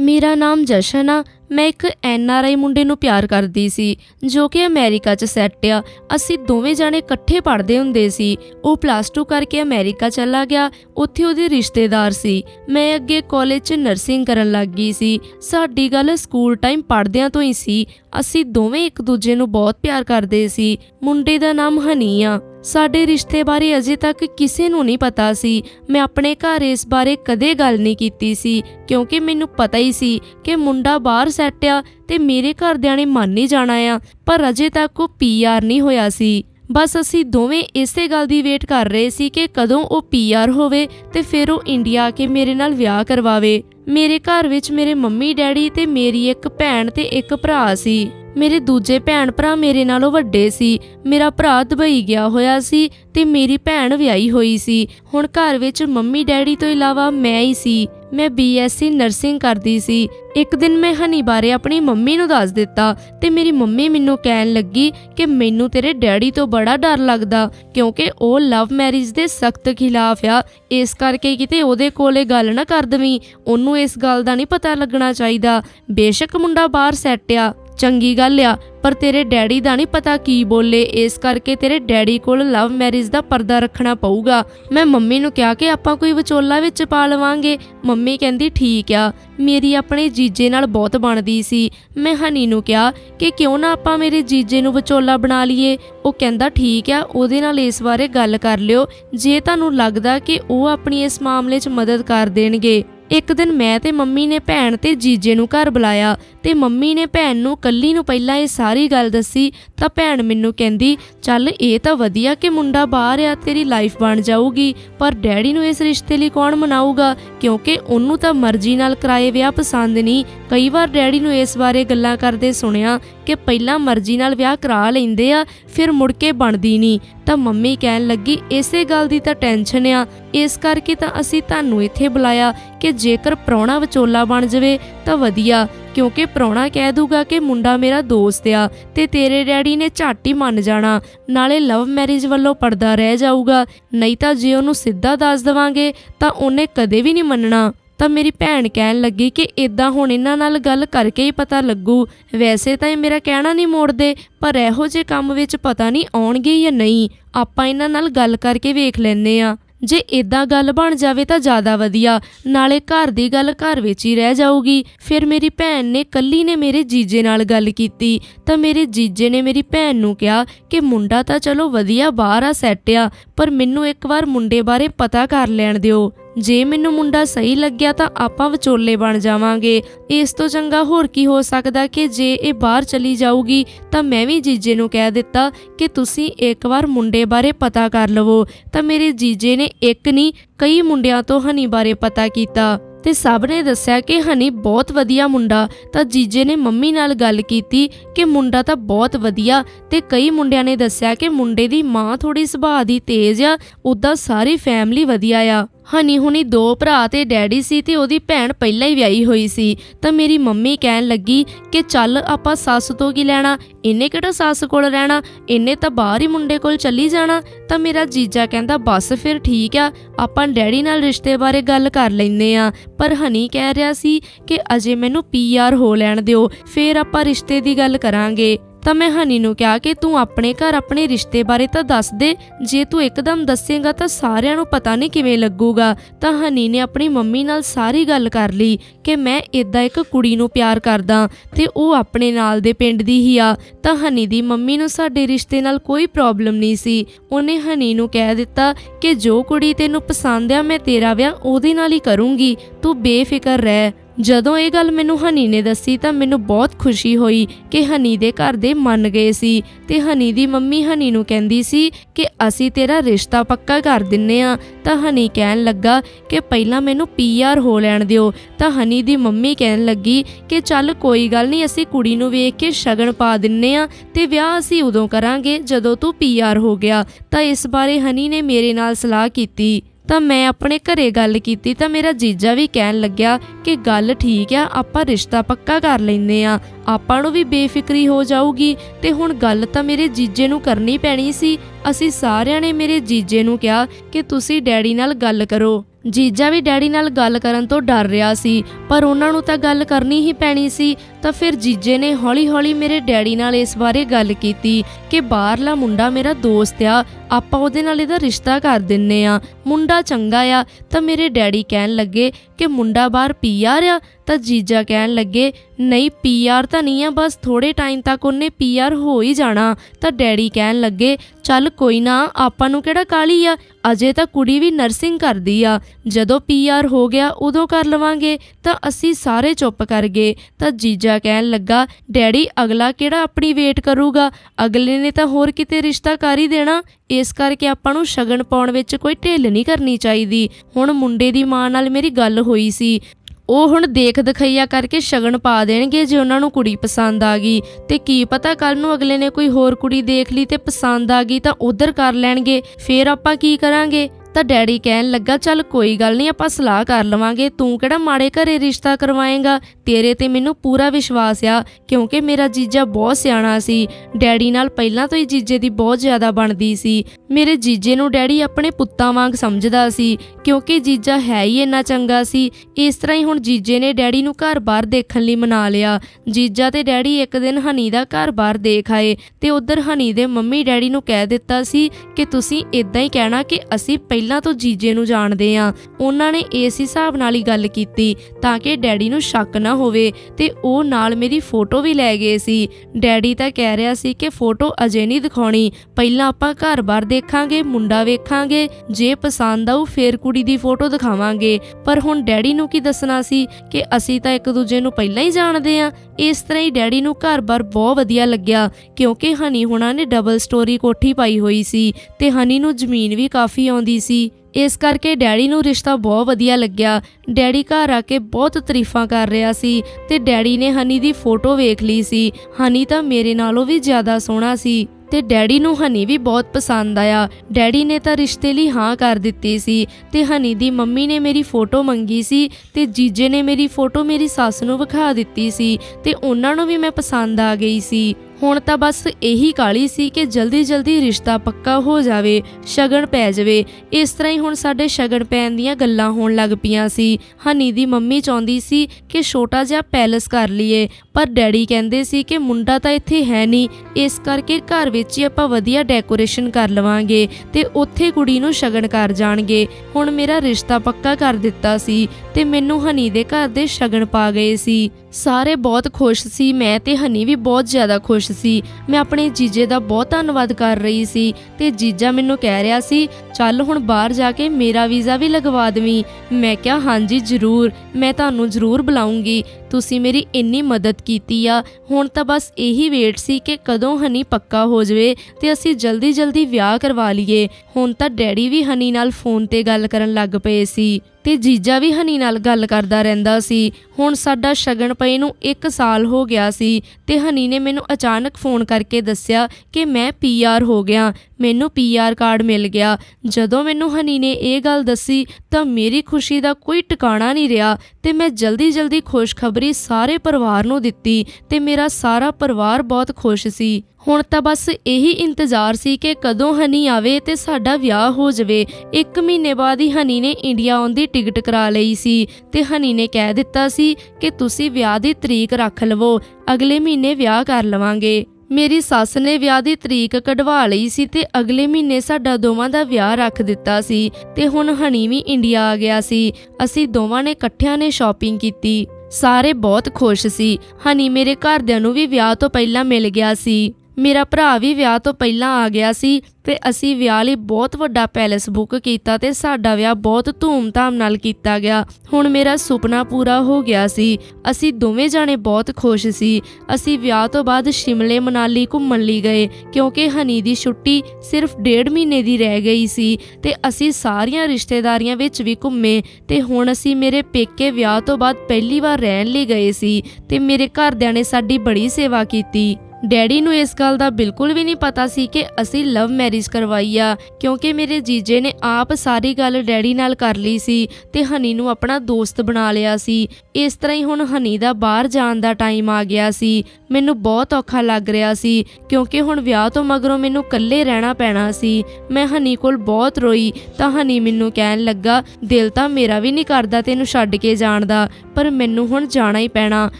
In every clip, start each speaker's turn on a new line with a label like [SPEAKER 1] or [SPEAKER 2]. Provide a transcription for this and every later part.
[SPEAKER 1] ਮੇਰਾ ਨਾਮ ਜਸ਼ਨ ਆ। ਮੈਂ ਇੱਕ ਐਨ ਆਰ ਆਈ ਮੁੰਡੇ ਨੂੰ ਪਿਆਰ ਕਰਦੀ ਸੀ, ਜੋ ਕਿ ਅਮਰੀਕਾ 'ਚ ਸੈੱਟ ਆ। ਅਸੀਂ ਦੋਵੇਂ ਜਾਣੇ ਇਕੱਠੇ ਪੜ੍ਹਦੇ ਹੁੰਦੇ ਸੀ। ਉਹ ਪਲੱਸ 2 ਕਰਕੇ ਅਮਰੀਕਾ ਚਲਾ ਗਿਆ। ਉੱਥੇ ਉਹਦੇ ਰਿਸ਼ਤੇਦਾਰ ਸੀ। ਮੈਂ ਅੱਗੇ ਕਾਲਜ 'ਚ ਨਰਸਿੰਗ ਕਰਨ ਲੱਗ ਗਈ ਸੀ। ਸਾਡੀ ਗੱਲ ਸਕੂਲ ਟਾਈਮ ਪੜ੍ਹਦਿਆਂ ਤੋਂ ਹੀ ਸੀ। ਅਸੀਂ ਦੋਵੇਂ ਇੱਕ ਦੂਜੇ ਨੂੰ ਬਹੁਤ ਪਿਆਰ ਕਰਦੇ ਸੀ। ਮੁੰਡੇ ਦਾ ਨਾਮ ਹਨੀ ਆ। ਸਾਡੇ ਰਿਸ਼ਤੇ ਬਾਰੇ ਅਜੇ ਤੱਕ ਕਿਸੇ ਨੂੰ ਨਹੀਂ ਪਤਾ ਸੀ। ਮੈਂ ਆਪਣੇ ਘਰ ਇਸ ਬਾਰੇ ਕਦੇ ਗੱਲ ਨਹੀਂ ਕੀਤੀ ਸੀ, ਕਿਉਂਕਿ ਮੈਨੂੰ ਪਤਾ ਹੀ ਸੀ ਕਿ ਮੁੰਡਾ ਬਾਹਰ ਸੈੱਟ ਆ ਤੇ ਮੇਰੇ ਘਰਦਿਆਂ ਨੇ ਮੰਨ ਹੀ ਜਾਣਾ ਆ, ਪਰ ਅਜੇ ਤੱਕ ਉਹ ਪੀਆਰ ਨਹੀਂ ਹੋਇਆ ਸੀ। ਬਸ ਅਸੀਂ ਦੋਵੇਂ ਇਸੇ ਗੱਲ ਦੀ ਵੇਟ ਕਰ ਰਹੇ ਸੀ ਕਿ ਕਦੋਂ ਉਹ ਪੀਆਰ ਹੋਵੇ ਤੇ ਫਿਰ ਉਹ ਇੰਡੀਆ ਆ ਕੇ ਮੇਰੇ ਨਾਲ ਵਿਆਹ ਕਰਵਾਵੇ। ਮੇਰੇ ਘਰ ਵਿੱਚ ਮੇਰੇ ਮੰਮੀ ਡੈਡੀ ਤੇ ਮੇਰੀ ਇੱਕ ਭੈਣ ਤੇ ਇੱਕ ਭਰਾ ਸੀ। ਮੇਰੇ ਦੂਜੇ ਭੈਣ ਭਰਾ ਮੇਰੇ ਨਾਲੋਂ ਵੱਡੇ ਸੀ। ਮੇਰਾ ਭਰਾ ਦੁਬਈ ਗਿਆ ਹੋਇਆ ਸੀ ਤੇ ਮੇਰੀ ਭੈਣ ਵਿਆਹੀ ਹੋਈ ਸੀ। ਹੁਣ ਘਰ ਵਿੱਚ ਮੰਮੀ ਡੈਡੀ ਤੋਂ ਇਲਾਵਾ ਮੈਂ ਹੀ ਸੀ। ਮੈਂ ਬੀਐਸਸੀ ਨਰਸਿੰਗ ਕਰਦੀ ਸੀ। ਇੱਕ ਦਿਨ ਮੈਂ ਹਨੀ ਬਾਰੇ ਆਪਣੀ ਮੰਮੀ ਨੂੰ ਦੱਸ ਦਿੱਤਾ ਤੇ ਮੇਰੀ ਮੰਮੀ ਮੈਨੂੰ ਕਹਿਣ ਲੱਗੀ ਕਿ ਮੈਨੂੰ ਤੇਰੇ ਡੈਡੀ ਤੋਂ ਬੜਾ ਡਰ ਲੱਗਦਾ ਕਿਉਂਕਿ ਉਹ ਲਵ ਮੈਰਿਜ ਦੇ ਸਖਤ ਖਿਲਾਫ ਆ। ਇਸ ਕਰਕੇ ਕਿਤੇ ਉਹਦੇ ਕੋਲੇ ਗੱਲ ਨਾ ਕਰ ਦਵੀਂ। ਉਹਨੂੰ ਇਸ ਗੱਲ ਦਾ ਨਹੀਂ ਪਤਾ ਲੱਗਣਾ ਚਾਹੀਦਾ। ਬੇਸ਼ੱਕ ਮੁੰਡਾ ਬਾਹਰ ਸੈੱਟ ਆ। ਚੰਗੀ ਗੱਲ ਆ, ਪਰ ਤੇਰੇ ਡੈਡੀ ਦਾ ਨਹੀਂ ਪਤਾ ਕੀ ਬੋਲੇ, ਇਸ ਕਰਕੇ ਤੇਰੇ ਡੈਡੀ ਕੋਲ ਲਵ ਮੈਰਿਜ ਦਾ ਪਰਦਾ ਰੱਖਣਾ ਪਊਗਾ। ਮੈਂ ਮੰਮੀ ਨੂੰ ਕਿਹਾ ਕਿ ਆਪਾਂ ਕੋਈ ਵਿਚੋਲਾ ਵਿੱਚ ਪਾ ਲਵਾਂਗੇ। ਮੰਮੀ ਕਹਿੰਦੀ ਠੀਕ ਆ, ਮੇਰੀ ਆਪਣੇ ਜੀਜੇ ਨਾਲ ਬਹੁਤ ਬਣਦੀ ਸੀ। ਮੈਂ ਹਨੀ ਨੂੰ ਕਿਹਾ ਕਿ ਕਿਉਂ ਨਾ ਆਪਾਂ ਮੇਰੇ ਜੀਜੇ ਨੂੰ ਵਿਚੋਲਾ ਬਣਾ ਲਈਏ। ਉਹ ਕਹਿੰਦਾ ਠੀਕ ਆ, ਉਹਦੇ ਨਾਲ ਇਸ ਬਾਰੇ ਗੱਲ ਕਰ ਲਿਓ, ਜੇ ਤੁਹਾਨੂੰ ਲੱਗਦਾ ਕਿ ਉਹ ਆਪਣੀ ਇਸ ਮਾਮਲੇ 'ਚ ਮਦਦ ਕਰ ਦੇਣਗੇ। ਇੱਕ ਦਿਨ ਮੈਂ ਤੇ ਮੰਮੀ ਨੇ ਭੈਣ ਤੇ ਜੀਜੇ ਨੂੰ ਘਰ ਬੁਲਾਇਆ ਤੇ ਮੰਮੀ ਨੇ ਭੈਣ ਨੂੰ ਕੱਲੀ ਨੂੰ ਪਹਿਲਾਂ ਇਹ ਸਾਰੀ ਗੱਲ ਦੱਸੀ, ਤਾਂ ਭੈਣ ਮੈਨੂੰ ਕਹਿੰਦੀ, ਚੱਲ ਇਹ ਤਾਂ ਵਧੀਆ ਕਿ ਮੁੰਡਾ ਬਾਹਰ ਆ, ਤੇਰੀ ਲਾਈਫ ਬਣ ਜਾਊਗੀ, ਪਰ ਡੈਡੀ ਨੂੰ ਇਸ ਰਿਸ਼ਤੇ ਲਈ ਕੌਣ ਮਨਾਊਗਾ? ਕਿਉਂਕਿ ਉਹਨੂੰ ਤਾਂ ਮਰਜ਼ੀ ਨਾਲ ਕਰਾਏ ਵਿਆਹ ਪਸੰਦ ਨਹੀਂ। ਕਈ ਵਾਰ ਡੈਡੀ ਨੂੰ ਇਸ ਬਾਰੇ ਗੱਲਾਂ ਕਰਦੇ ਸੁਣਿਆ ਕਿ ਪਹਿਲਾਂ ਮਰਜ਼ੀ ਨਾਲ ਵਿਆਹ ਕਰਾ ਲੈਂਦੇ ਆ, ਫਿਰ ਮੁੜ ਕੇ ਬਣਦੀ ਨਹੀਂ। ਤਾਂ ਮੰਮੀ ਕਹਿਣ ਲੱਗੀ, ਇਸੇ ਗੱਲ ਦੀ ਤਾਂ ਟੈਨਸ਼ਨ ਆ। ਇਸ ਕਰਕੇ ਤਾਂ ਅਸੀਂ ਤੁਹਾਨੂੰ ਇੱਥੇ ਬੁਲਾਇਆ ਕਿ ਜੇਕਰ ਪ੍ਰਾਹੁਣਾ ਵਿਚੋਲਾ ਬਣ ਜਾਵੇ ਤਾਂ ਵਧੀਆ, ਕਿਉਂਕਿ ਪ੍ਰਾਹੁਣਾ ਕਹਿ ਦੂਗਾ ਕਿ ਮੁੰਡਾ ਮੇਰਾ ਦੋਸਤ ਆ ਤੇ ਤੇਰੇ ਡੈਡੀ ਨੇ ਝੱਟ ਹੀ ਮੰਨ ਜਾਣਾ। ਨਾਲੇ ਲਵ ਮੈਰਿਜ ਵੱਲੋਂ ਪਰਦਾ ਰਹਿ ਜਾਊਗਾ, ਨਹੀਂ ਤਾਂ ਜੇ ਉਹਨੂੰ ਸਿੱਧਾ ਦੱਸ ਦਵਾਂਗੇ ਤਾਂ ਉਹਨੇ ਕਦੇ ਵੀ ਨਹੀਂ ਮੰਨਣਾ। ਤਾਂ ਮੇਰੀ ਭੈਣ ਕਹਿਣ ਲੱਗੀ ਕਿ ਇਦਾਂ ਹੁਣ ਇਹਨਾਂ ਨਾਲ ਗੱਲ ਕਰਕੇ ਹੀ ਪਤਾ ਲੱਗੂ। ਵੈਸੇ ਤਾਂ ਇਹ ਮੇਰਾ ਕਹਿਣਾ ਨਹੀਂ ਮੋੜਦੇ, ਪਰ ਇਹੋ ਜਿਹੇ ਕੰਮ ਵਿੱਚ ਪਤਾ ਨਹੀਂ ਆਉਣਗੇ ਜਾਂ ਨਹੀਂ। ਆਪਾਂ ਇਹਨਾਂ ਨਾਲ ਗੱਲ ਕਰਕੇ ਵੇਖ ਲੈਨੇ ਆ ਜੇ ਇਦਾਂ ਗੱਲ ਬਣ ਜਾਵੇ ਤਾਂ ਜ਼ਿਆਦਾ ਵਧੀਆ, ਨਾਲੇ ਘਰ ਦੀ ਗੱਲ ਘਰ ਵਿੱਚ ਹੀ ਰਹਿ ਜਾਊਗੀ। ਫਿਰ ਮੇਰੀ ਭੈਣ ਨੇ ਕੱਲੀ ਨੇ ਮੇਰੇ ਜੀਜੇ ਨਾਲ ਗੱਲ ਕੀਤੀ। ਤਾਂ ਮੇਰੇ ਜੀਜੇ ਨੇ ਮੇਰੀ ਭੈਣ ਨੂੰ ਕਿਹਾ ਕਿ ਮੁੰਡਾ ਤਾਂ ਚਲੋ ਵਧੀਆ ਬਾਹਰ ਆ ਸੈੱਟ ਆ, ਪਰ ਮੈਨੂੰ ਇੱਕ ਵਾਰ ਮੁੰਡੇ ਬਾਰੇ ਪਤਾ ਕਰ ਲੈਣ ਦਿਓ। ਜੇ ਮੈਨੂੰ ਮੁੰਡਾ ਸਹੀ ਲੱਗਿਆ ਤਾਂ ਆਪਾਂ ਵਿਚੋਲੇ ਬਣ ਜਾਵਾਂਗੇ। ਇਸ ਤੋਂ ਚੰਗਾ ਹੋਰ ਕੀ ਹੋ ਸਕਦਾ ਕਿ ਜੇ ਇਹ ਬਾਹਰ ਚਲੀ ਜਾਊਗੀ, ਤਾਂ ਮੈਂ ਵੀ ਜੀਜੇ ਨੂੰ ਕਹਿ ਦਿੱਤਾ ਕਿ ਤੁਸੀਂ ਇੱਕ ਵਾਰ ਮੁੰਡੇ ਬਾਰੇ ਪਤਾ ਕਰ ਲਵੋ। ਤਾਂ ਮੇਰੇ ਜੀਜੇ ਨੇ ਇੱਕ ਨਹੀਂ, ਕਈ ਮੁੰਡਿਆਂ ਤੋਂ ਹਨੀ ਬਾਰੇ ਪਤਾ ਕੀਤਾ। ਤੇ ਸਭ ਨੇ ਦੱਸਿਆ ਕਿ ਹਨੀ ਬਹੁਤ ਵਧੀਆ ਮੁੰਡਾ, ਤਾਂ ਜੀਜੇ ਨੇ ਮੰਮੀ ਨਾਲ ਗੱਲ ਕੀਤੀ ਕਿ ਮੁੰਡਾ ਤਾਂ ਬਹੁਤ ਵਧੀਆ, ਤੇ ਕਈ ਮੁੰਡਿਆਂ ਨੇ ਦੱਸਿਆ ਕਿ ਮੁੰਡੇ ਦੀ ਮਾਂ ਥੋੜੀ ਸੁਭਾਅ ਦੀ ਤੇਜ਼ ਆ, ਉਦਾਂ ਸਾਰੀ ਫੈਮਿਲੀ ਵਧੀਆ ਆ। ਹਨੀ ਹੁਣੀ ਦੋ ਭਰਾ ਤੇ ਡੈਡੀ ਸੀ ਤੇ ਉਹਦੀ ਭੈਣ ਪਹਿਲਾਂ ਹੀ ਵਿਆਹੀ ਹੋਈ ਸੀ। ਤਾਂ ਮੇਰੀ ਮੰਮੀ ਕਹਿਣ ਲੱਗੀ ਕਿ ਚੱਲ ਆਪਾਂ ਸੱਸ ਤੋਂ ਕੀ ਲੈਣਾ? ਇਹਨੇ ਕਿਹੜਾ ਸੱਸ ਕੋਲ ਰਹਿਣਾ? ਇਹਨੇ ਤਾਂ ਬਾਹਰ ਹੀ ਮੁੰਡੇ ਕੋਲ ਚੱਲੀ ਜਾਣਾ। ਤਾਂ ਮੇਰਾ ਜੀਜਾ ਕਹਿੰਦਾ, ਬਸ ਫਿਰ ਠੀਕ ਆ, ਆਪਾਂ ਡੈਡੀ ਨਾਲ ਰਿਸ਼ਤੇ ਬਾਰੇ ਗੱਲ ਕਰ ਲੈਨੇ ਆ। ਪਰ ਹਨੀ ਕਹਿ ਰਿਹਾ ਸੀ ਕਿ ਅਜੇ ਮੈਨੂੰ ਪੀਆਰ ਹੋ ਲੈਣ ਦਿਓ, ਫਿਰ ਆਪਾਂ ਰਿਸ਼ਤੇ ਦੀ ਗੱਲ ਕਰਾਂਗੇ। ਤਾਂ ਮੈਂ ਹਨੀ ਨੂੰ ਕਿਹਾ ਕਿ ਤੂੰ ਆਪਣੇ ਘਰ ਆਪਣੇ ਰਿਸ਼ਤੇ ਬਾਰੇ ਤਾਂ ਦੱਸ ਦੇ। ਜੇ ਤੂੰ ਇੱਕਦਮ ਦੱਸੇਗਾ ਤਾਂ ਸਾਰਿਆਂ ਨੂੰ ਪਤਾ ਨਹੀਂ ਕਿਵੇਂ ਲੱਗੂਗਾ। ਤਾਂ ਹਨੀ ਨੇ ਆਪਣੀ ਮੰਮੀ ਨਾਲ ਸਾਰੀ ਗੱਲ ਕਰ ਲਈ ਕਿ ਮੈਂ ਇਦਾਂ ਇੱਕ ਕੁੜੀ ਨੂੰ ਪਿਆਰ ਕਰਦਾ ਤੇ ਉਹ ਆਪਣੇ ਨਾਲ ਦੇ ਪਿੰਡ ਦੀ ਹੀ ਆ। ਤਾਂ ਹਨੀ ਦੀ ਮੰਮੀ ਨੂੰ ਸਾਡੇ ਰਿਸ਼ਤੇ ਨਾਲ ਕੋਈ ਪ੍ਰੋਬਲਮ ਨਹੀਂ ਸੀ। ਉਹਨੇ ਹਨੀ ਨੂੰ ਕਹਿ ਦਿੱਤਾ ਕਿ ਜੋ ਕੁੜੀ ਤੈਨੂੰ ਪਸੰਦ ਆ ਮੈਂ ਤੇਰਾ ਵਿਆਹ ਉਹਦੇ ਨਾਲ ਹੀ ਕਰੂੰਗੀ। ਤੂੰ ਬੇਫਿਕਰ ਰਹਿ। ਜਦੋਂ ਇਹ ਗੱਲ ਮੈਨੂੰ ਹਨੀ ਨੇ ਦੱਸੀ ਤਾਂ ਮੈਨੂੰ ਬਹੁਤ ਖੁਸ਼ੀ ਹੋਈ ਕਿ ਹਨੀ ਦੇ ਘਰ ਦੇ ਮੰਨ ਗਏ ਸੀ ਤੇ ਹਨੀ ਦੀ ਮੰਮੀ ਹਨੀ ਨੂੰ ਕਹਿੰਦੀ ਸੀ ਕਿ ਅਸੀਂ ਤੇਰਾ ਰਿਸ਼ਤਾ ਪੱਕਾ ਕਰ ਦਿੰਨੇ ਆ। ਤਾਂ ਹਨੀ ਕਹਿਣ ਲੱਗਾ ਕਿ ਪਹਿਲਾਂ ਮੈਨੂੰ ਪੀਆਰ ਹੋ ਲੈਣ ਦਿਓ। ਤਾਂ ਹਨੀ ਦੀ ਮੰਮੀ ਕਹਿਣ ਲੱਗੀ ਕਿ ਚੱਲ ਕੋਈ ਗੱਲ ਨਹੀਂ, ਅਸੀਂ ਕੁੜੀ ਨੂੰ ਵੇਖ ਕੇ ਸ਼ਗਨ ਪਾ ਦਿੰਨੇ ਆ ਤੇ ਵਿਆਹ ਅਸੀਂ ਉਦੋਂ ਕਰਾਂਗੇ ਜਦੋਂ ਤੂੰ ਪੀਆਰ ਹੋ ਗਿਆ। ਤਾਂ ਇਸ ਬਾਰੇ ਹਨੀ ਨੇ ਮੇਰੇ ਨਾਲ ਸਲਾਹ ਕੀਤੀ। ਤਾਂ ਮੈਂ ਆਪਣੇ ਘਰੇ ਗੱਲ ਕੀਤੀ ਤਾਂ ਮੇਰਾ ਜੀਜਾ ਵੀ ਕਹਿਣ ਲੱਗਿਆ ਕਿ ਗੱਲ ਠੀਕ ਆ, ਆਪਾਂ ਰਿਸ਼ਤਾ ਪੱਕਾ ਕਰ ਲੈਨੇ ਆ। ਆਪਾਂ ਨੂੰ ਵੀ ਬੇਫਿਕਰੀ ਹੋ ਜਾਊਗੀ ਤੇ ਹੁਣ ਗੱਲ ਤਾਂ ਮੇਰੇ ਜੀਜੇ ਨੂੰ ਕਰਨੀ ਪੈਣੀ ਸੀ। ਅਸੀਂ ਸਾਰਿਆਂ ਨੇ ਮੇਰੇ ਜੀਜੇ ਨੂੰ ਕਿਹਾ ਕਿ ਤੁਸੀਂ ਡੈਡੀ ਨਾਲ ਗੱਲ ਕਰੋ। ਜੀਜਾ ਵੀ ਡੈਡੀ ਨਾਲ ਗੱਲ ਕਰਨ ਤੋਂ ਡਰ ਰਿਹਾ ਸੀ, ਪਰ ਉਹਨਾਂ ਨੂੰ ਤਾਂ ਗੱਲ ਕਰਨੀ ਹੀ ਪੈਣੀ ਸੀ। ਤਾਂ ਫਿਰ ਜੀਜੇ ਨੇ ਹੌਲੀ-ਹੌਲੀ ਮੇਰੇ ਡੈਡੀ ਨਾਲ ਇਸ ਬਾਰੇ ਗੱਲ ਕੀਤੀ ਕਿ ਬਾਹਰਲਾ ਮੁੰਡਾ ਮੇਰਾ ਦੋਸਤ ਆ, ਆਪਾਂ ਉਹਦੇ ਨਾਲ ਇਹਦਾ ਰਿਸ਼ਤਾ ਕਰ ਦਿੰਨੇ ਆ। ਮੁੰਡਾ ਚੰਗਾ ਆ, ਤਾਂ ਮੇਰੇ ਡੈਡੀ ਕਹਿਣ ਲੱਗੇ ਕਿ ਮੁੰਡਾ ਬਾਹਰ ਪੀਆਰ ਆ, ਤਾਂ ਜੀਜਾ ਕਹਿਣ ਲੱਗੇ, ਨਹੀਂ ਪੀਆਰ ਤਾਂ ਨਹੀਂ ਆ, ਬਸ ਥੋੜੇ ਟਾਈਮ ਤੱਕ ਉਹਨੇ ਪੀਆਰ ਹੋ ਹੀ ਜਾਣਾ। ਤਾਂ ਡੈਡੀ ਕਹਿਣ ਲੱਗੇ, ਚੱਲ ਕੋਈ ਨਾ, ਆਪਾਂ ਨੂੰ ਕਿਹੜਾ ਕਾਲੀ ਆ? ਅਜੇ ਤਾਂ ਕੁੜੀ ਵੀ ਨਰਸਿੰਗ ਕਰਦੀ ਆ। ਜਦੋਂ ਪੀਆਰ ਹੋ ਗਿਆ, ਉਦੋਂ ਕਰ ਲਵਾਂਗੇ। ਤਾਂ ਅਸੀਂ ਸਾਰੇ ਚੁੱਪ ਕਰ ਗਏ। ਤਾਂ ਜੀਜਾ ਕਹਿਣ ਲੱਗਾ, ਡੈਡੀ, ਅਗਲਾ ਕਿਹੜਾ ਆਪਣੀ ਵੇਟ ਕਰੂਗਾ? ਅਗਲੇ ਨੇ ਤਾਂ ਹੋਰ ਕਿਤੇ ਰਿਸ਼ਤਾ ਕਰ ਹੀ ਦੇਣਾ। ਇਸ ਕਰਕੇ ਆਪਾਂ ਨੂੰ ਸ਼ਗਨ ਪਾਉਣ ਵਿੱਚ ਕੋਈ ਢਿੱਲ ਨਹੀਂ ਕਰਨੀ ਚਾਹੀਦੀ। ਹੁਣ ਮੁੰਡੇ ਦੀ ਮਾਂ ਨਾਲ ਮੇਰੀ ਗੱਲ ਹੋਈ ਸੀ। ਉਹ ਹੁਣ ਦੇਖ ਦਿਖਈਆ ਕਰਕੇ ਸ਼ਗਨ ਪਾ ਦੇਣਗੇ ਜੇ ਉਹਨਾਂ ਨੂੰ ਕੁੜੀ ਪਸੰਦ ਆ ਗਈ। ਤੇ ਕੀ ਪਤਾ ਕੱਲ ਨੂੰ ਅਗਲੇ ਨੇ ਕੋਈ ਹੋਰ ਕੁੜੀ ਦੇਖ ਲਈ ਤੇ ਪਸੰਦ ਆ ਗਈ ਤਾਂ ਉਧਰ ਕਰ ਲੈਣਗੇ। ਫੇਰ ਆਪਾਂ ਕੀ ਕਰਾਂਗੇ? ਤਾਂ ਡੈਡੀ ਕਹਿਣ ਲੱਗਾ, ਚੱਲ ਕੋਈ ਗੱਲ ਨਹੀਂ, ਆਪਾਂ ਸਲਾਹ ਕਰ ਲਵਾਂਗੇ। ਤੂੰ ਕਿਹੜਾ ਮਾੜੇ ਘਰੇ ਰਿਸ਼ਤਾ ਕਰਵਾਏਗਾ? ਤੇਰੇ ਤੇ ਮੈਨੂੰ ਪੂਰਾ ਵਿਸ਼ਵਾਸ ਆ, ਕਿਉਂਕਿ ਮੇਰਾ ਜੀਜਾ ਬਹੁਤ ਸਿਆਣਾ ਸੀ। ਡੈਡੀ ਨਾਲ ਪਹਿਲਾਂ ਤੋਂ ਹੀ ਜੀਜੇ ਦੀ ਬਹੁਤ ਜ਼ਿਆਦਾ ਬਣਦੀ ਸੀ। ਮੇਰੇ ਜੀਜੇ ਨੂੰ ਡੈਡੀ ਆਪਣੇ ਪੁੱਤਾਂ ਵਾਂਗ ਸਮਝਦਾ ਸੀ, ਕਿਉਂਕਿ ਜੀਜਾ ਹੈ ਹੀ ਇੰਨਾ ਚੰਗਾ ਸੀ। ਇਸ ਤਰ੍ਹਾਂ ਹੀ ਹੁਣ ਜੀਜੇ ਨੇ ਡੈਡੀ ਨੂੰ ਘਰ-ਬਾਰ ਦੇਖਣ ਲਈ ਮਨਾ ਲਿਆ। ਜੀਜਾ ਤੇ ਡੈਡੀ ਇੱਕ ਦਿਨ ਹਨੀ ਦਾ ਘਰ-ਬਾਰ ਦੇਖ ਆਏ ਤੇ ਉਧਰ ਹਨੀ ਦੇ ਮੰਮੀ ਡੈਡੀ ਨੂੰ ਕਹਿ ਦਿੱਤਾ ਸੀ ਕਿ ਤੁਸੀਂ ਇਦਾਂ ਹੀ ਕਹਿਣਾ ਕਿ ਅਸੀਂ ਪਹਿਲਾਂ ਤੋਂ ਜੀਜੇ ਨੂੰ ਜਾਣਦੇ ਆ ਉਹਨਾਂ ਨੇ ਇਸ ਹਿਸਾਬ ਨਾਲ ਹੀ ਗੱਲ ਕੀਤੀ ਤਾਂ ਕਿ ਡੈਡੀ ਨੂੰ ਸ਼ੱਕ ਨਾ ਹੋਵੇ ਤੇ ਉਹ ਨਾਲ ਮੇਰੀ ਫੋਟੋ ਵੀ ਲੈ ਗਏ ਸੀ। ਡੈਡੀ ਤਾਂ ਕਹਿ ਰਿਹਾ ਸੀ ਕਿ ਫੋਟੋ ਅਜੇ ਨਹੀਂ ਦਿਖਾਉਣੀ, ਪਹਿਲਾਂ ਆਪਾਂ ਘਰ-ਬਾਰ ਦੇਖਾਂਗੇ ਮੁੰਡਾ ਵੇਖਾਂਗੇ, ਜੇ ਪਸੰਦ ਆਊ ਫੇਰ ਕੁੜੀ ਦੀ ਫੋਟੋ ਦਿਖਾਵਾਂਗੇ। ਪਰ ਹੁਣ ਡੈਡੀ ਨੂੰ ਕੀ ਦੱਸਣਾ ਸੀ ਕਿ ਅਸੀਂ ਤਾਂ ਇੱਕ ਦੂਜੇ ਨੂੰ ਪਹਿਲਾਂ ਹੀ ਜਾਣਦੇ ਆ। ਇਸ ਤਰ੍ਹਾਂ ਹੀ ਡੈਡੀ ਨੂੰ ਘਰ-ਬਾਰ ਬਹੁਤ ਵਧੀਆ ਲੱਗਿਆ, ਕਿਉਂਕਿ ਹਨੀ ਹੁਣਾਂ ਨੇ ਡਬਲ ਸਟੋਰੀ ਕੋਠੀ ਪਾਈ ਹੋਈ ਸੀ ਤੇ ਹਨੀ ਨੂੰ ਜ਼ਮੀਨ ਵੀ ਕਾਫੀ ਆਉਂਦੀ ਸੀ। ਇਸ ਕਰਕੇ ਡੈਡੀ ਨੂੰ ਰਿਸ਼ਤਾ ਬਹੁਤ ਵਧੀਆ ਲੱਗਿਆ। ਡੈਡੀ ਘਰ ਆ ਕੇ ਬਹੁਤ ਤਾਰੀਫਾਂ ਕਰ ਰਿਹਾ ਸੀ ਤੇ ਡੈਡੀ ਨੇ ਹਨੀ ਦੀ ਫੋਟੋ ਵੇਖ ਲਈ ਸੀ। ਹਨੀ ਤਾਂ ਮੇਰੇ ਨਾਲੋਂ ਵੀ ਜ਼ਿਆਦਾ ਸੋਹਣਾ ਸੀ। ਤੇ ਡੈਡੀ ਨੂੰ ਹਨੀ ਵੀ ਬਹੁਤ ਪਸੰਦ ਆਇਆ। ਡੈਡੀ ਨੇ ਤਾਂ ਰਿਸ਼ਤੇ ਲਈ ਹਾਂ ਕਰ ਦਿੱਤੀ ਸੀ ਤੇ ਹਨੀ ਦੀ ਮੰਮੀ ਨੇ ਮੇਰੀ ਫੋਟੋ ਮੰਗੀ ਸੀ ਤੇ ਜੀਜੇ ਨੇ ਮੇਰੀ ਫੋਟੋ ਮੇਰੀ ਸੱਸ ਨੂੰ ਵਿਖਾ ਦਿੱਤੀ ਸੀ ਤੇ ਉਹਨਾਂ ਨੂੰ ਵੀ ਮੈਂ ਪਸੰਦ ਆ ਗਈ ਸੀ। ਹੁਣ ਤਾਂ ਬਸ ਇਹੀ ਕਾਲੀ ਸੀ ਕਿ ਜਲਦੀ ਜਲਦੀ ਰਿਸ਼ਤਾ ਪੱਕਾ ਹੋ ਜਾਵੇ, ਸ਼ਗਨ ਪੈ ਜਾਵੇ। ਇਸ ਤਰ੍ਹਾਂ ਹੀ ਹੁਣ ਸਾਡੇ ਸ਼ਗਨ ਪੈਣ ਦੀਆਂ ਗੱਲਾਂ ਹੋਣ ਲੱਗ ਪਈਆਂ ਸੀ। ਹਨੀ ਦੀ ਮੰਮੀ ਚਾਹੁੰਦੀ ਸੀ ਕਿ ਛੋਟਾ ਜਿਹਾ ਪੈਲਸ ਕਰ ਲਈਏ, ਪਰ ਡੈਡੀ ਕਹਿੰਦੇ ਸੀ ਕਿ ਮੁੰਡਾ ਤਾਂ ਇੱਥੇ ਹੈ ਨਹੀਂ। ਇਸ ਕਰਕੇ ਘਰ ਵਿੱਚ ਹੀ ਆਪਾਂ ਵਧੀਆ ਡੈਕੋਰੇਸ਼ਨ ਕਰ ਲਵਾਂਗੇ ਤੇ ਉੱਥੇ ਕੁੜੀ ਨੂੰ ਸ਼ਗਨ ਕਰ ਜਾਣਗੇ। ਹੁਣ ਮੇਰਾ ਰਿਸ਼ਤਾ ਪੱਕਾ ਕਰ ਦਿੱਤਾ ਸੀ ਤੇ ਮੈਨੂੰ ਹਨੀ ਦੇ ਘਰ ਦੇ ਸ਼ਗਨ ਪਾ ਗਏ ਸੀ। ਸਾਰੇ ਬਹੁਤ ਖੁਸ਼ ਸੀ, ਮੈਂ ਤੇ ਹਨੀ ਵੀ ਬਹੁਤ ਜ਼ਿਆਦਾ ਖੁਸ਼ ਸੀ। ਮੈਂ ਆਪਣੇ ਜੀਜੇ ਦਾ ਬਹੁਤ ਧੰਨਵਾਦ ਕਰ ਰਹੀ ਸੀ ਤੇ ਜੀਜਾ ਮੈਨੂੰ ਕਹਿ ਰਿਹਾ ਸੀ, ਚੱਲ ਹੁਣ ਬਾਹਰ ਜਾ ਕੇ ਮੇਰਾ ਵੀਜ਼ਾ ਵੀ ਲਗਵਾ ਦਵੀਂ। ਮੈਂ ਕਿਹਾ, ਹਾਂਜੀ, ਜ਼ਰੂਰ। ਮੈਂ ਤੁਹਾਨੂੰ ਜ਼ਰੂਰ ਬੁਲਾਉਂਗੀ। ਤੁਸੀਂ ਮੇਰੀ ਇੰਨੀ ਮਦਦ ਕੀਤੀ ਆ। ਹੁਣ ਤਾਂ ਬਸ ਇਹੀ ਵੇਟ ਸੀ ਕਿ ਕਦੋਂ ਹਨੀ ਪੱਕਾ ਹੋ ਜਾਵੇ ਤੇ ਅਸੀਂ ਜਲਦੀ ਜਲਦੀ ਵਿਆਹ ਕਰਵਾ ਲਈਏ। ਹੁਣ ਤਾਂ ਡੈਡੀ ਵੀ ਹਨੀ ਨਾਲ ਫੋਨ ਤੇ ਗੱਲ ਕਰਨ ਲੱਗ ਪਏ ਸੀ ਤੇ ਜੀਜਾ ਵੀ ਹਨੀ ਨਾਲ ਗੱਲ ਕਰਦਾ ਰਹਿੰਦਾ ਸੀ। ਹੁਣ ਸਾਡਾ ਸ਼ਗਨ ਪਏ ਨੂੰ 1 ਸਾਲ ਹੋ ਗਿਆ ਸੀ ਤੇ ਹਨੀ ਨੇ ਮੈਨੂੰ ਅਚਾਨਕ ਫੋਨ ਕਰਕੇ ਦੱਸਿਆ ਕਿ ਮੈਂ ਪੀਆਰ ਹੋ ਗਿਆ, ਮੈਨੂੰ ਪੀਆਰ ਕਾਰਡ ਮਿਲ ਗਿਆ। ਜਦੋਂ ਮੈਨੂੰ ਹਨੀ ਨੇ ਇਹ ਗੱਲ ਦੱਸੀ ਤਾਂ ਮੇਰੀ ਖੁਸ਼ੀ ਦਾ ਕੋਈ ਟਿਕਾਣਾ ਨਹੀਂ ਰਿਹਾ ਤੇ ਮੈਂ ਜਲਦੀ ਜਲਦੀ ਖੁਸ਼ਖਬਰੀ ਸਾਰੇ ਪਰਿਵਾਰ ਨੂੰ ਦਿੱਤੀ ਤੇ ਮੇਰਾ ਸਾਰਾ ਪਰਿਵਾਰ ਬਹੁਤ ਖੁਸ਼ ਸੀ। ਹੁਣ ਤਾਂ ਬਸ ਇਹੀ ਇੰਤਜ਼ਾਰ ਸੀ ਕਿ ਕਦੋਂ ਹਨੀ ਆਵੇ ਤੇ ਸਾਡਾ ਵਿਆਹ ਹੋ ਜਾਵੇ। ਇੱਕ ਮਹੀਨੇ ਬਾਅਦ ਹੀ ਹਨੀ ਨੇ ਇੰਡੀਆ ਆਉਣ ਦੀ ਟਿਕਟ ਕਰਾ ਲਈ ਸੀ ਤੇ ਹਨੀ ਨੇ ਕਹਿ ਦਿੱਤਾ ਸੀ ਕਿ ਤੁਸੀਂ ਵਿਆਹ ਦੀ ਤਰੀਕ ਰੱਖ ਲਵੋ, ਅਗਲੇ ਮਹੀਨੇ ਵਿਆਹ ਕਰ ਲਵਾਂਗੇ। ਮੇਰੀ ਸੱਸ ਨੇ ਵਿਆਹ ਦੀ ਤਰੀਕ ਕਢਵਾ ਲਈ ਸੀ ਤੇ ਅਗਲੇ ਮਹੀਨੇ ਸਾਡਾ ਦੋਵਾਂ ਦਾ ਵਿਆਹ ਰੱਖ ਦਿੱਤਾ ਸੀ ਤੇ ਹੁਣ ਹਨੀ ਵੀ ਇੰਡੀਆ ਆ ਗਿਆ ਸੀ। ਅਸੀਂ ਦੋਵਾਂ ਨੇ ਇਕੱਠਿਆਂ ਨੇ ਸ਼ਾਪਿੰਗ ਕੀਤੀ। ਸਾਰੇ ਬਹੁਤ ਖੁਸ਼ ਸੀ। ਹਨੀ ਮੇਰੇ ਘਰਦਿਆਂ ਨੂੰ ਵੀ ਵਿਆਹ ਤੋਂ ਪਹਿਲਾਂ ਮਿਲ ਗਿਆ ਸੀ। ਮੇਰਾ ਭਰਾ ਵੀ ਵਿਆਹ ਤੋਂ ਪਹਿਲਾਂ ਆ ਗਿਆ ਸੀ ਤੇ ਅਸੀਂ ਵਿਆਹ ਲਈ ਬਹੁਤ ਵੱਡਾ ਪੈਲੇਸ ਬੁੱਕ ਕੀਤਾ ਤੇ ਸਾਡਾ ਵਿਆਹ ਬਹੁਤ ਧੂਮ-ਧਾਮ ਨਾਲ ਕੀਤਾ ਗਿਆ। ਹੁਣ ਮੇਰਾ ਸੁਪਨਾ ਪੂਰਾ ਹੋ ਗਿਆ ਸੀ। ਅਸੀਂ ਦੋਵੇਂ ਜਾਣੇ ਬਹੁਤ ਖੁਸ਼ ਸੀ। ਅਸੀਂ ਵਿਆਹ ਤੋਂ ਬਾਅਦ ਸ਼ਿਮਲੇ ਮਨਾਲੀ ਘੁੰਮਣ ਲਈ ਗਏ ਕਿਉਂਕਿ ਹਨੀ ਦੀ ਛੁੱਟੀ ਸਿਰਫ ਡੇਢ ਮਹੀਨੇ ਦੀ ਰਹਿ ਗਈ ਸੀ ਤੇ ਅਸੀਂ ਸਾਰੀਆਂ ਰਿਸ਼ਤੇਦਾਰੀਆਂ ਵਿੱਚ ਵੀ ਘੁੰਮੇ ਤੇ ਹੁਣ ਅਸੀਂ ਮੇਰੇ ਪੇਕੇ ਵਿਆਹ ਤੋਂ ਬਾਅਦ ਪਹਿਲੀ ਵਾਰ ਰਹਿਣ ਲਈ ਗਏ ਸੀ ਤੇ ਮੇਰੇ ਘਰਦਿਆਂ ਨੇ ਸਾਡੀ ਬੜੀ ਸੇਵਾ ਕੀਤੀ। ਡੈਡੀ ਨੂੰ ਇਸ ਗੱਲ ਦਾ ਬਿਲਕੁਲ ਵੀ ਨਹੀਂ ਪਤਾ ਸੀ ਕਿ ਅਸੀਂ ਲਵ ਮੈਰਿਜ ਕਰਵਾਈ ਆ, ਕਿਉਂਕਿ ਮੇਰੇ ਜੀਜੇ ਨੇ ਆਪ ਸਾਰੀ ਗੱਲ ਡੈਡੀ ਨਾਲ ਕਰ ਲਈ ਸੀ ਤੇ ਹਨੀ ਨੂੰ ਆਪਣਾ ਦੋਸਤ ਬਣਾ ਲਿਆ ਸੀ। ਇਸ ਤਰ੍ਹਾਂ ਹੀ ਹੁਣ ਹਨੀ ਦਾ ਬਾਹਰ ਜਾਣ ਦਾ ਟਾਈਮ ਆ ਗਿਆ ਸੀ। ਮੈਨੂੰ ਬਹੁਤ ਔਖਾ ਲੱਗ ਰਿਹਾ ਸੀ, ਕਿਉਂਕਿ ਹੁਣ ਵਿਆਹ ਤੋਂ ਮਗਰੋਂ ਮੈਨੂੰ ਇਕੱਲੇ ਰਹਿਣਾ ਪੈਣਾ ਸੀ। ਮੈਂ ਹਨੀ ਕੋਲ ਬਹੁਤ ਰੋਈ, ਤਾਂ ਹਨੀ ਮੈਨੂੰ ਕਹਿਣ ਲੱਗਾ, ਦਿਲ ਤਾਂ ਮੇਰਾ ਵੀ ਨਹੀਂ ਕਰਦਾ ਤੈਨੂੰ ਛੱਡ ਕੇ ਜਾਣ ਦਾ, ਪਰ ਮੈਨੂੰ ਹੁਣ ਜਾਣਾ ਹੀ ਪੈਣਾ।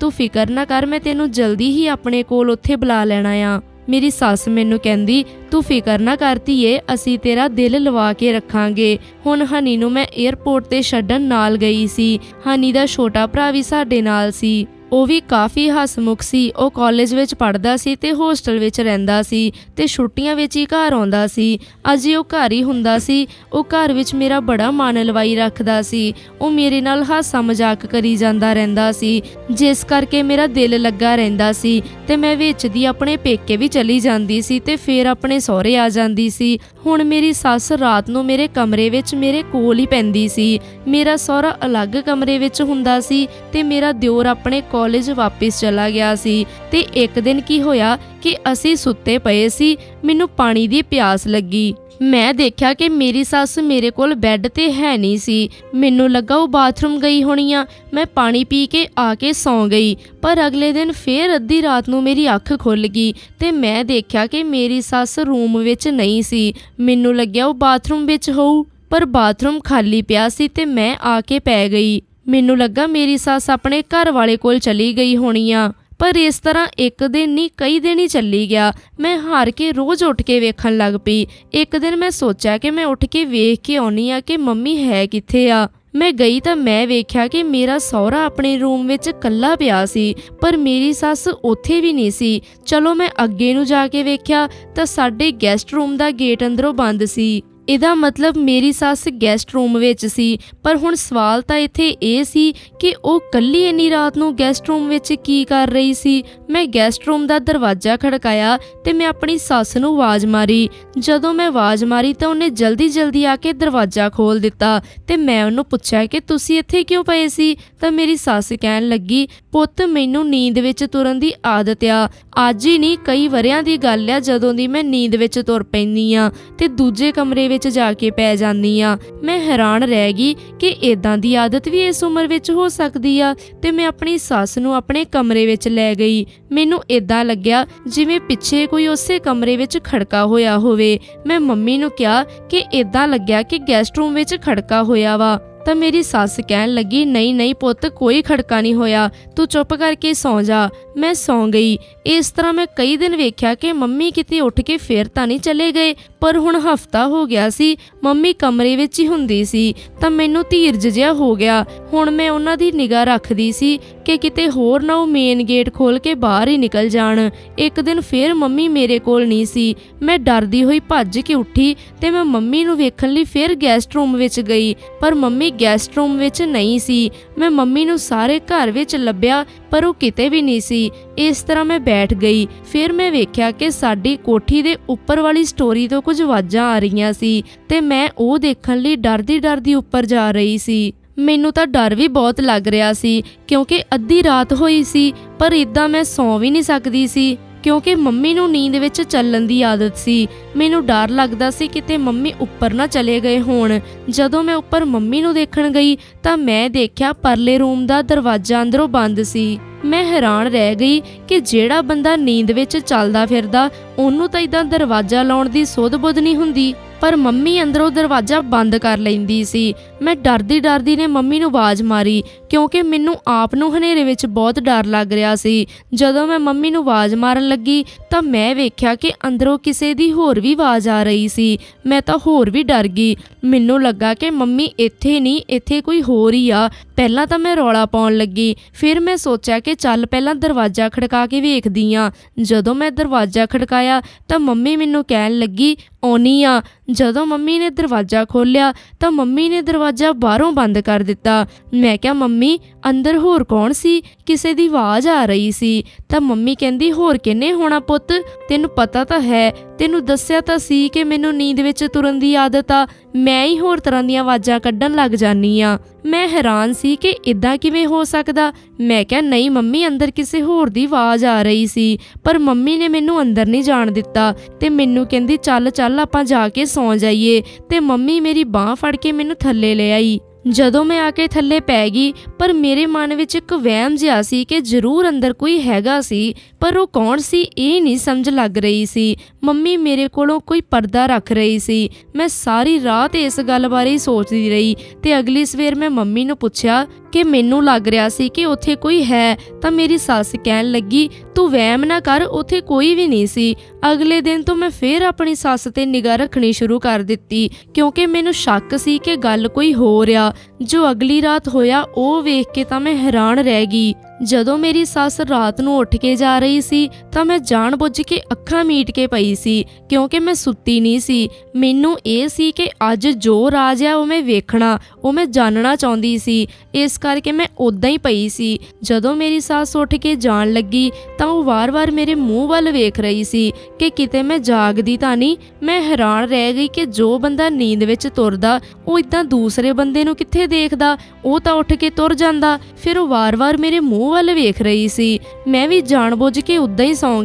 [SPEAKER 1] ਤੂੰ ਫਿਕਰ ਨਾ ਕਰ, ਮੈਂ ਤੈਨੂੰ ਜਲਦੀ ਹੀ ਆਪਣੇ ਕੋਲ ਉੱਥੇ ਬੁਲਾ ਲੈਣਾ ਆ। ਮੇਰੀ ਸੱਸ ਮੈਨੂੰ ਕਹਿੰਦੀ, ਤੂੰ ਫਿਕਰ ਨਾ ਕਰ ਧੀਏ, ਅਸੀਂ ਤੇਰਾ ਦਿਲ ਲਵਾ ਕੇ ਰੱਖਾਂਗੇ। ਹੁਣ ਹਨੀ ਨੂੰ ਮੈਂ 에ਅਰਪੋਰਟ ਤੇ ਛੱਡਣ ਨਾਲ ਗਈ ਸੀ। ਹਨੀ ਦਾ ਛੋਟਾ ਭਰਾ ਵੀ ਸਾਡੇ ਨਾਲ ਸੀ। ਉਹ ਵੀ ਕਾਫੀ ਹਸਮੁਖ ਸੀ। ਉਹ ਕਾਲਜ ਵਿੱਚ ਪੜ੍ਹਦਾ ਸੀ ਤੇ ਹੋਸਟਲ ਵਿੱਚ ਰਹਿੰਦਾ ਸੀ ਤੇ ਛੁੱਟੀਆਂ ਵਿੱਚ ਹੀ ਘਰ ਆਉਂਦਾ ਸੀ। ਅਜੇ ਉਹ ਘਰ ਹੀ ਹੁੰਦਾ ਸੀ। ਉਹ ਘਰ ਵਿੱਚ ਮੇਰਾ ਬੜਾ ਮਨ ਲਵਾਈ ਰੱਖਦਾ ਸੀ। ਉਹ ਮੇਰੇ ਨਾਲ ਹਾਸਾ ਮਜ਼ਾਕ ਕਰੀ ਜਾਂਦਾ ਰਹਿੰਦਾ ਸੀ। ਜਿਸ ਕਰਕੇ ਮੇਰਾ ਦਿਲ ਲੱਗਾ ਰਹਿੰਦਾ ਸੀ ਤੇ ਮੈਂ ਵਿੱਚ ਦੀ ਆਪਣੇ ਪੇਕੇ ਵੀ ਚਲੀ ਜਾਂਦੀ ਸੀ ਤੇ ਫੇਰ ਆਪਣੇ ਸਹੁਰੇ ਆ ਜਾਂਦੀ ਸੀ। ਹੁਣ ਮੇਰੀ ਸੱਸ ਰਾਤ ਨੂੰ ਮੇਰੇ ਕਮਰੇ ਵਿੱਚ ਮੇਰੇ ਕੋਲ ਹੀ ਪੈਂਦੀ ਸੀ। ਮੇਰਾ ਸਹੁਰਾ ਅਲੱਗ ਕਮਰੇ ਵਿੱਚ ਹੁੰਦਾ ਸੀ ਤੇ ਮੇਰਾ ਦਿਓਰ ਆਪਣੇ ਕਾਲਜ ਵਾਪਸ ਚਲਾ ਗਿਆ ਸੀ ਤੇ ਇੱਕ ਦਿਨ ਕੀ ਹੋਇਆ ਕਿ ਅਸੀਂ ਸੁੱਤੇ ਪਏ ਸੀ, ਮੈਨੂੰ ਪਾਣੀ ਦੀ ਪਿਆਸ ਲੱਗੀ। ਮੈਂ ਦੇਖਿਆ ਕਿ ਮੇਰੀ ਸੱਸ ਮੇਰੇ ਕੋਲ ਬੈੱਡ ਤੇ ਹੈ ਨਹੀਂ ਸੀ। ਮੈਨੂੰ ਲੱਗਾ ਉਹ ਬਾਥਰੂਮ ਗਈ ਹੋਣੀ ਆ। ਮੈਂ ਪਾਣੀ ਪੀ ਕੇ ਆ ਕੇ ਸੌਂ ਗਈ, ਪਰ ਅਗਲੇ ਦਿਨ ਫੇਰ ਅੱਧੀ ਰਾਤ ਨੂੰ ਮੇਰੀ ਅੱਖ ਖੁੱਲ ਗਈ ਤੇ ਮੈਂ ਦੇਖਿਆ ਕਿ ਮੇਰੀ ਸੱਸ ਰੂਮ ਵਿੱਚ ਨਹੀਂ ਸੀ। ਮੈਨੂੰ ਲੱਗਿਆ ਉਹ ਬਾਥਰੂਮ ਵਿੱਚ ਹੋਊ, ਪਰ ਬਾਥਰੂਮ ਖਾਲੀ ਪਿਆ ਸੀ ਤੇ ਮੈਂ ਆ ਕੇ ਪੈ ਗਈ। ਮੈਨੂੰ ਲੱਗਾ ਮੇਰੀ ਸੱਸ ਆਪਣੇ ਘਰ ਵਾਲੇ ਕੋਲ ਚਲੀ ਗਈ ਹੋਣੀ ਆ। ਪਰ ਇਸ ਤਰ੍ਹਾਂ ਇੱਕ ਦਿਨ ਨਹੀਂ, ਕਈ ਦਿਨ ਹੀ ਚੱਲੀ ਗਿਆ। ਮੈਂ ਹਾਰ ਕੇ ਰੋਜ਼ ਉੱਠ ਕੇ ਵੇਖਣ ਲੱਗ ਪਈ। ਇੱਕ ਦਿਨ ਮੈਂ ਸੋਚਿਆ ਕਿ ਮੈਂ ਉੱਠ ਕੇ ਵੇਖ ਕੇ ਆਉਣੀ ਆ ਕਿ ਮੰਮੀ ਹੈ ਕਿੱਥੇ ਆ। ਮੈਂ ਗਈ ਤਾਂ ਮੈਂ ਵੇਖਿਆ ਕਿ ਮੇਰਾ ਸਹੁਰਾ ਆਪਣੇ ਰੂਮ ਵਿੱਚ ਇਕੱਲਾ ਪਿਆ ਸੀ, ਪਰ ਮੇਰੀ ਸੱਸ ਉੱਥੇ ਵੀ ਨਹੀਂ ਸੀ। ਚਲੋ ਮੈਂ ਅੱਗੇ ਨੂੰ ਜਾ ਕੇ ਵੇਖਿਆ ਤਾਂ ਸਾਡੇ ਗੈਸਟ ਰੂਮ ਦਾ ਗੇਟ ਅੰਦਰੋਂ ਬੰਦ ਸੀ। ਇਹਦਾ ਮਤਲਬ ਮੇਰੀ ਸੱਸ ਗੈਸਟ ਰੂਮ ਵਿੱਚ ਸੀ, ਪਰ ਹੁਣ ਸਵਾਲ ਤਾਂ ਇੱਥੇ ਇਹ ਸੀ ਕਿ ਉਹ ਕੱਲੀ ਇੰਨੀ ਰਾਤ ਨੂੰ ਗੈਸਟ ਰੂਮ ਵਿੱਚ ਕੀ ਕਰ ਰਹੀ ਸੀ? ਮੈਂ ਗੈਸਟ ਰੂਮ ਦਾ ਦਰਵਾਜ਼ਾ ਖੜਕਾਇਆ ਤੇ ਮੈਂ ਆਪਣੀ ਸੱਸ ਨੂੰ ਆਵਾਜ਼ ਮਾਰੀ। ਜਦੋਂ ਮੈਂ ਆਵਾਜ਼ ਮਾਰੀ ਤਾਂ ਉਹਨੇ ਜਲਦੀ ਜਲਦੀ ਆ ਕੇ ਦਰਵਾਜ਼ਾ ਖੋਲ ਦਿੱਤਾ ਤੇ ਮੈਂ ਉਹਨੂੰ ਪੁੱਛਿਆ ਕਿ ਤੁਸੀਂ ਇੱਥੇ ਕਿਉਂ ਪਏ ਸੀ? ਤਾਂ ਮੇਰੀ ਸੱਸ ਕਹਿਣ ਲੱਗੀ, ਪੁੱਤ, ਮੈਨੂੰ ਨੀਂਦ ਵਿੱਚ ਤੁਰਨ ਦੀ ਆਦਤ ਆ। ਅੱਜ ਹੀ ਨਹੀਂ, ਕਈ ਵਰਿਆਂ ਦੀ ਗੱਲ ਆ ਜਦੋਂ ਦੀ ਮੈਂ ਨੀਂਦ ਵਿੱਚ ਤੁਰ ਪੈਂਦੀ ਆ ਤੇ ਦੂਜੇ ਕਮਰੇ ਵਿੱਚ ਜਾ ਕੇ ਪੈ ਜਾਂਦੀ ਆ। ਮੈਂ ਹੈਰਾਨ ਰਹਿ ਗਈ ਕਿ ਇਦਾਂ ਦੀ ਆਦਤ ਵੀ ਇਸ ਉਮਰ ਵਿੱਚ ਹੋ ਸਕਦੀ ਆ ਤੇ ਮੈਂ ਆਪਣੀ ਸੱਸ ਨੂੰ ਆਪਣੇ ਕਮਰੇ ਵਿੱਚ ਲੈ ਗਈ। ਮੈਨੂੰ ਇਦਾਂ ਲੱਗਿਆ ਜਿਵੇਂ ਪਿੱਛੇ ਕੋਈ ਉਸੇ ਕਮਰੇ ਵਿੱਚ ਖੜਕਾ ਹੋਇਆ ਹੋਵੇ। ਮੈਂ ਮੰਮੀ ਨੂੰ ਕਿਹਾ ਕਿ ਇਦਾਂ ਲੱਗਿਆ ਕਿ ਗੈਸਟ ਰੂਮ ਵਿੱਚ ਖੜਕਾ ਹੋਇਆ ਵਾ। ਤਾਂ ਮੇਰੀ ਸੱਸ ਕਹਿਣ ਲੱਗੀ, ਨਹੀਂ ਨਹੀਂ ਪੁੱਤ, ਕੋਈ ਖੜਕਾ ਨਹੀਂ ਹੋਇਆ। ਤੂੰ ਚੁੱਪ ਕਰਕੇ ਸੌਂ ਜਾ। ਮੈਂ ਸੌਂ ਗਈ। ਇਸ ਤਰ੍ਹਾਂ ਮੈਂ ਕਈ ਦਿਨ ਵੇਖਿਆ ਕਿ ਮੰਮੀ ਕਿਤੇ ਉੱਠ ਕੇ ਫੇਰ ਤਾਂ ਨਹੀਂ ਚਲੇ ਗਏ। ਪਰ ਹੁਣ ਹਫਤਾ ਹੋ ਗਿਆ ਸੀ, ਮੰਮੀ ਕਮਰੇ ਵਿੱਚ ਹੀ ਹੁੰਦੀ ਸੀ, ਤਾਂ ਮੈਨੂੰ ਧੀਰਜ ਜਿਹਾ ਹੋ ਗਿਆ। ਹੁਣ ਮੈਂ ਉਹਨਾਂ ਦੀ ਨਿਗਾਹ ਰੱਖਦੀ ਸੀ ਕਿ ਕਿਤੇ ਹੋਰ ਨਾ ਉਹ ਮੇਨ ਗੇਟ ਖੋਲ ਕੇ ਬਾਹਰ ਹੀ ਨਿਕਲ ਜਾਣ। ਇੱਕ ਦਿਨ ਫੇਰ ਮੰਮੀ ਮੇਰੇ ਕੋਲ ਨਹੀਂ ਸੀ। ਮੈਂ ਡਰਦੀ ਹੋਈ ਭੱਜ ਕੇ ਉੱਠੀ ਤੇ ਮੈਂ ਮੰਮੀ ਨੂੰ ਵੇਖਣ ਲਈ ਫੇਰ ਗੈਸਟ ਰੂਮ ਵਿੱਚ ਗਈ। ਪਰ ਮੰਮੀ ਗੈਸਟ ਰੂਮ ਵਿੱਚ ਨਹੀਂ ਸੀ। ਮੈਂ ਮੰਮੀ ਨੂੰ ਸਾਰੇ ਘਰ ਵਿੱਚ ਲੱਭਿਆ, ਪਰ ਉਹ ਕਿਤੇ ਵੀ ਨਹੀਂ ਸੀ। ਇਸ ਤਰ੍ਹਾਂ ਮੈਂ ਬੈਠ ਗਈ। ਫਿਰ ਮੈਂ ਵੇਖਿਆ ਕਿ ਸਾਡੀ ਕੋਠੀ ਦੇ ਉੱਪਰ ਵਾਲੀ ਸਟੋਰੀ ਤੋਂ ਕੁਝ ਆਵਾਜ਼ਾਂ ਆ ਰਹੀਆਂ ਸੀ ਤੇ ਮੈਂ ਉਹ ਦੇਖਣ ਲਈ ਡਰਦੀ ਡਰਦੀ ਉੱਪਰ ਜਾ ਰਹੀ ਸੀ। ਮੈਨੂੰ ਤਾਂ ਡਰ ਵੀ ਬਹੁਤ ਲੱਗ ਰਿਹਾ ਸੀ, ਕਿਉਂਕਿ ਅੱਧੀ ਰਾਤ ਹੋਈ ਸੀ, ਪਰ ਇਦਾਂ ਮੈਂ ਸੌਂ ਵੀ ਨਹੀਂ ਸਕਦੀ ਸੀ। ਕਿਉਂਕਿ ਮੰਮੀ ਨੂੰ ਨੀਂਦ ਵਿੱਚ ਚੱਲਣ ਦੀ ਆਦਤ ਸੀ। ਮੈਨੂੰ ਡਰ ਲੱਗਦਾ ਸੀ ਕਿਤੇ ਮੰਮੀ ਉੱਪਰ ਨਾ ਚਲੇ ਗਏ ਹੋਣ। ਜਦੋਂ ਮੈਂ ਉੱਪਰ ਮੰਮੀ ਨੂੰ ਦੇਖਣ ਗਈ, ਤਾਂ ਮੈਂ ਦੇਖਿਆ ਪਰਲੇ ਰੂਮ ਦਾ ਦਰਵਾਜ਼ਾ ਅੰਦਰੋਂ ਬੰਦ ਸੀ। ਮੈਂ ਹੈਰਾਨ ਰਹਿ ਗਈ ਕਿ ਜਿਹੜਾ ਬੰਦਾ ਨੀਂਦ ਵਿੱਚ ਚੱਲਦਾ ਫਿਰਦਾ ਉਹਨੂੰ ਤਾਂ ਇਦਾਂ ਦਰਵਾਜ਼ਾ ਲਾਉਣ ਦੀ ਸੁੱਧ ਬੁੱਧ ਨਹੀਂ ਹੁੰਦੀ, ਪਰ ਮੰਮੀ ਅੰਦਰੋਂ ਦਰਵਾਜ਼ਾ ਬੰਦ ਕਰ ਲੈਂਦੀ ਸੀ। ਮੈਂ ਡਰਦੀ ਡਰਦੀ ਨੇ ਮੰਮੀ ਨੂੰ ਆਵਾਜ਼ ਮਾਰੀ, ਕਿਉਂਕਿ ਮੈਨੂੰ ਆਪ ਨੂੰ ਹਨੇਰੇ ਵਿੱਚ ਬਹੁਤ ਡਰ ਲੱਗ ਰਿਹਾ ਸੀ। ਜਦੋਂ ਮੈਂ ਮੰਮੀ ਨੂੰ ਆਵਾਜ਼ ਮਾਰਨ ਲੱਗੀ, ਤਾਂ ਮੈਂ ਵੇਖਿਆ ਕਿ ਅੰਦਰੋਂ ਕਿਸੇ ਦੀ ਹੋਰ ਵੀ ਆਵਾਜ਼ ਆ ਰਹੀ ਸੀ। ਮੈਂ ਤਾਂ ਹੋਰ ਵੀ ਡਰ ਗਈ। ਮੈਨੂੰ ਲੱਗਾ ਕਿ ਮੰਮੀ ਇੱਥੇ ਨਹੀਂ, ਇੱਥੇ ਕੋਈ ਹੋਰ ਹੀ ਆ। ਪਹਿਲਾਂ ਤਾਂ ਮੈਂ ਰੌਲਾ ਪਾਉਣ ਲੱਗੀ। ਫਿਰ ਮੈਂ ਸੋਚਿਆ ਕਿ ਚੱਲ ਪਹਿਲਾਂ ਦਰਵਾਜ਼ਾ ਖੜਕਾ ਕੇ ਵੇਖਦੀ ਆ ਜਦੋਂ ਮੈਂ ਦਰਵਾਜ਼ਾ ਖੜਕਾਇਆ ਤਾਂ ਮੰਮੀ ਮੈਨੂੰ ਕਹਿਣ ਲੱਗੀ ਆਉਣੀ ਆ। ਜਦੋਂ ਮੰਮੀ ਨੇ ਦਰਵਾਜ਼ਾ ਖੋਲ੍ਹਿਆ ਤਾਂ ਮੰਮੀ ਨੇ ਦਰਵਾਜ਼ਾ ਬਾਹਰੋਂ ਬੰਦ ਕਰ ਦਿੱਤਾ। ਮੈਂ ਕਿਹਾ, ਮੰਮੀ, ਅੰਦਰ ਹੋਰ ਕੌਣ ਸੀ? ਕਿਸੇ ਦੀ ਆਵਾਜ਼ ਆ ਰਹੀ ਸੀ। ਤਾਂ ਮੰਮੀ ਕਹਿੰਦੀ, ਹੋਰ ਕਿੰਨੇ ਹੋਣਾ ਪੁੱਤ? ਤੈਨੂੰ ਪਤਾ ਤਾਂ ਹੈ। ਤੈਨੂੰ ਦੱਸਿਆ ਤਾਂ ਸੀ ਕਿ ਮੈਨੂੰ ਨੀਂਦ ਵਿੱਚ ਤੁਰਨ ਦੀ ਆਦਤ ਆ। ਮੈਂ ਹੀ ਹੋਰ ਤਰ੍ਹਾਂ ਦੀਆਂ ਆਵਾਜ਼ਾਂ ਕੱਢਣ ਲੱਗ ਜਾਨੀ ਆ। ਮੈਂ ਹੈਰਾਨ ਸੀ ਕਿ ਇਦਾਂ ਕਿਵੇਂ ਹੋ ਸਕਦਾ। ਮੈਂ ਕਿਹਾ, ਨਹੀਂ ਮੰਮੀ, ਅੰਦਰ ਕਿਸੇ ਹੋਰ ਦੀ ਆਵਾਜ਼ ਆ ਰਹੀ ਸੀ। ਪਰ ਮੰਮੀ ਨੇ ਮੈਨੂੰ ਅੰਦਰ ਨਹੀਂ ਜਾਣ ਦਿੱਤਾ ਤੇ ਮੈਨੂੰ ਕਹਿੰਦੀ, ਚੱਲ ਚੱਲ ਆਪਾਂ ਜਾ ਕੇ ਸੌਂ ਜਾਈਏ ਤੇ ਮੰਮੀ ਮੇਰੀ ਬਾਹ ਫੜ ਕੇ ਮੈਨੂੰ ਥੱਲੇ ਲੈ ਆਈ। ਜਦੋਂ ਮੈਂ ਆ ਕੇ ਥੱਲੇ ਪੈ ਗਈ, ਪਰ ਮੇਰੇ ਮਨ ਵਿੱਚ ਇੱਕ ਵਹਿਮ ਜਿਹਾ ਸੀ ਕਿ ਜ਼ਰੂਰ ਅੰਦਰ ਕੋਈ ਹੈਗਾ ਸੀ, ਪਰ ਉਹ ਕੌਣ ਸੀ ਇਹ ਨਹੀਂ ਸਮਝ ਲੱਗ ਰਹੀ ਸੀ। ਮੰਮੀ ਮੇਰੇ ਕੋਲੋਂ ਕੋਈ ਪਰਦਾ ਰੱਖ ਰਹੀ ਸੀ। ਮੈਂ ਸਾਰੀ ਰਾਤ ਇਸ ਗੱਲ ਬਾਰੇ ਹੀ ਸੋਚਦੀ ਰਹੀ ਤੇ ਅਗਲੀ ਸਵੇਰ ਮੈਂ ਮੰਮੀ ਨੂੰ ਪੁੱਛਿਆ ਕਿ ਮੈਨੂੰ ਲੱਗ ਰਿਹਾ ਸੀ ਕਿ ਉੱਥੇ ਕੋਈ ਹੈ, ਤਾਂ ਮੇਰੀ ਸੱਸ ਕਹਿਣ ਲੱਗੀ, ਤੂੰ ਵਹਿਮ ਨਾ ਕਰ, ਉੱਥੇ ਕੋਈ ਵੀ ਨਹੀਂ ਸੀ। ਅਗਲੇ ਦਿਨ ਤੋਂ ਮੈਂ ਫੇਰ ਆਪਣੀ ਸੱਸ ਤੇ ਨਿਗਾਹ ਰੱਖਣੀ ਸ਼ੁਰੂ ਕਰ ਦਿੱਤੀ, ਕਿਉਂਕਿ ਮੈਨੂੰ ਸ਼ੱਕ ਸੀ ਕਿ ਗੱਲ ਕੋਈ ਹੋ ਰਿਹਾ ਜੋ ਅਗਲੀ ਰਾਤ ਹੋਇਆ ਉਹ ਵੇਖ ਕੇ ਤਾਂ ਮੈਂ ਹੈਰਾਨ ਰਹਿ ਗਈ। ਜਦੋਂ ਮੇਰੀ ਸੱਸ ਰਾਤ ਨੂੰ ਉੱਠ ਕੇ ਜਾ ਰਹੀ ਸੀ, ਤਾਂ ਮੈਂ ਜਾਣਬੁੱਝ ਕੇ ਅੱਖਾਂ ਮੀਟ ਕੇ ਪਈ ਸੀ, ਕਿਉਂਕਿ ਮੈਂ ਸੁੱਤੀ ਨਹੀਂ ਸੀ। ਮੈਨੂੰ ਇਹ ਸੀ ਕਿ ਅੱਜ ਜੋ ਰਾਜ ਹੈ ਉਹ ਮੈਂ ਵੇਖਣਾ, ਉਹ ਮੈਂ ਜਾਣਨਾ ਚਾਹੁੰਦੀ ਸੀ। ਇਸ ਕਰਕੇ ਮੈਂ ਉਦਾਂ ਹੀ ਪਈ ਸੀ। ਜਦੋਂ ਮੇਰੀ ਸੱਸ ਉੱਠ ਕੇ ਜਾਣ ਲੱਗੀ, ਤਾਂ ਉਹ ਵਾਰ-ਵਾਰ ਮੇਰੇ ਮੂੰਹ ਵੱਲ ਵੇਖ ਰਹੀ ਸੀ ਕਿ ਕਿਤੇ ਮੈਂ ਜਾਗਦੀ ਤਾਂ ਨਹੀਂ। ਮੈਂ ਹੈਰਾਨ ਰਹਿ ਗਈ ਕਿ ਜੋ ਬੰਦਾ ਨੀਂਦ ਵਿੱਚ ਤੁਰਦਾ, ਉਹ ਇਦਾਂ ਦੂਸਰੇ ਬੰਦੇ ਨੂੰ ਕਿੱਥੇ ਦੇਖਦਾ, ਉਹ ਤਾਂ ਉੱਠ ਕੇ ਤੁਰ ਜਾਂਦਾ। ਫਿਰ ਉਹ ਵਾਰ-ਵਾਰ ਮੇਰੇ ਮੂੰਹ ਵੱਲ ਵੇਖ ਰਹੀ ਸੀ। ਮੈਂ ਵੀ ਜਾਣਬੁੱਝ ਕੇ ਉਦਾਂ ਹੀ ਸੌਂ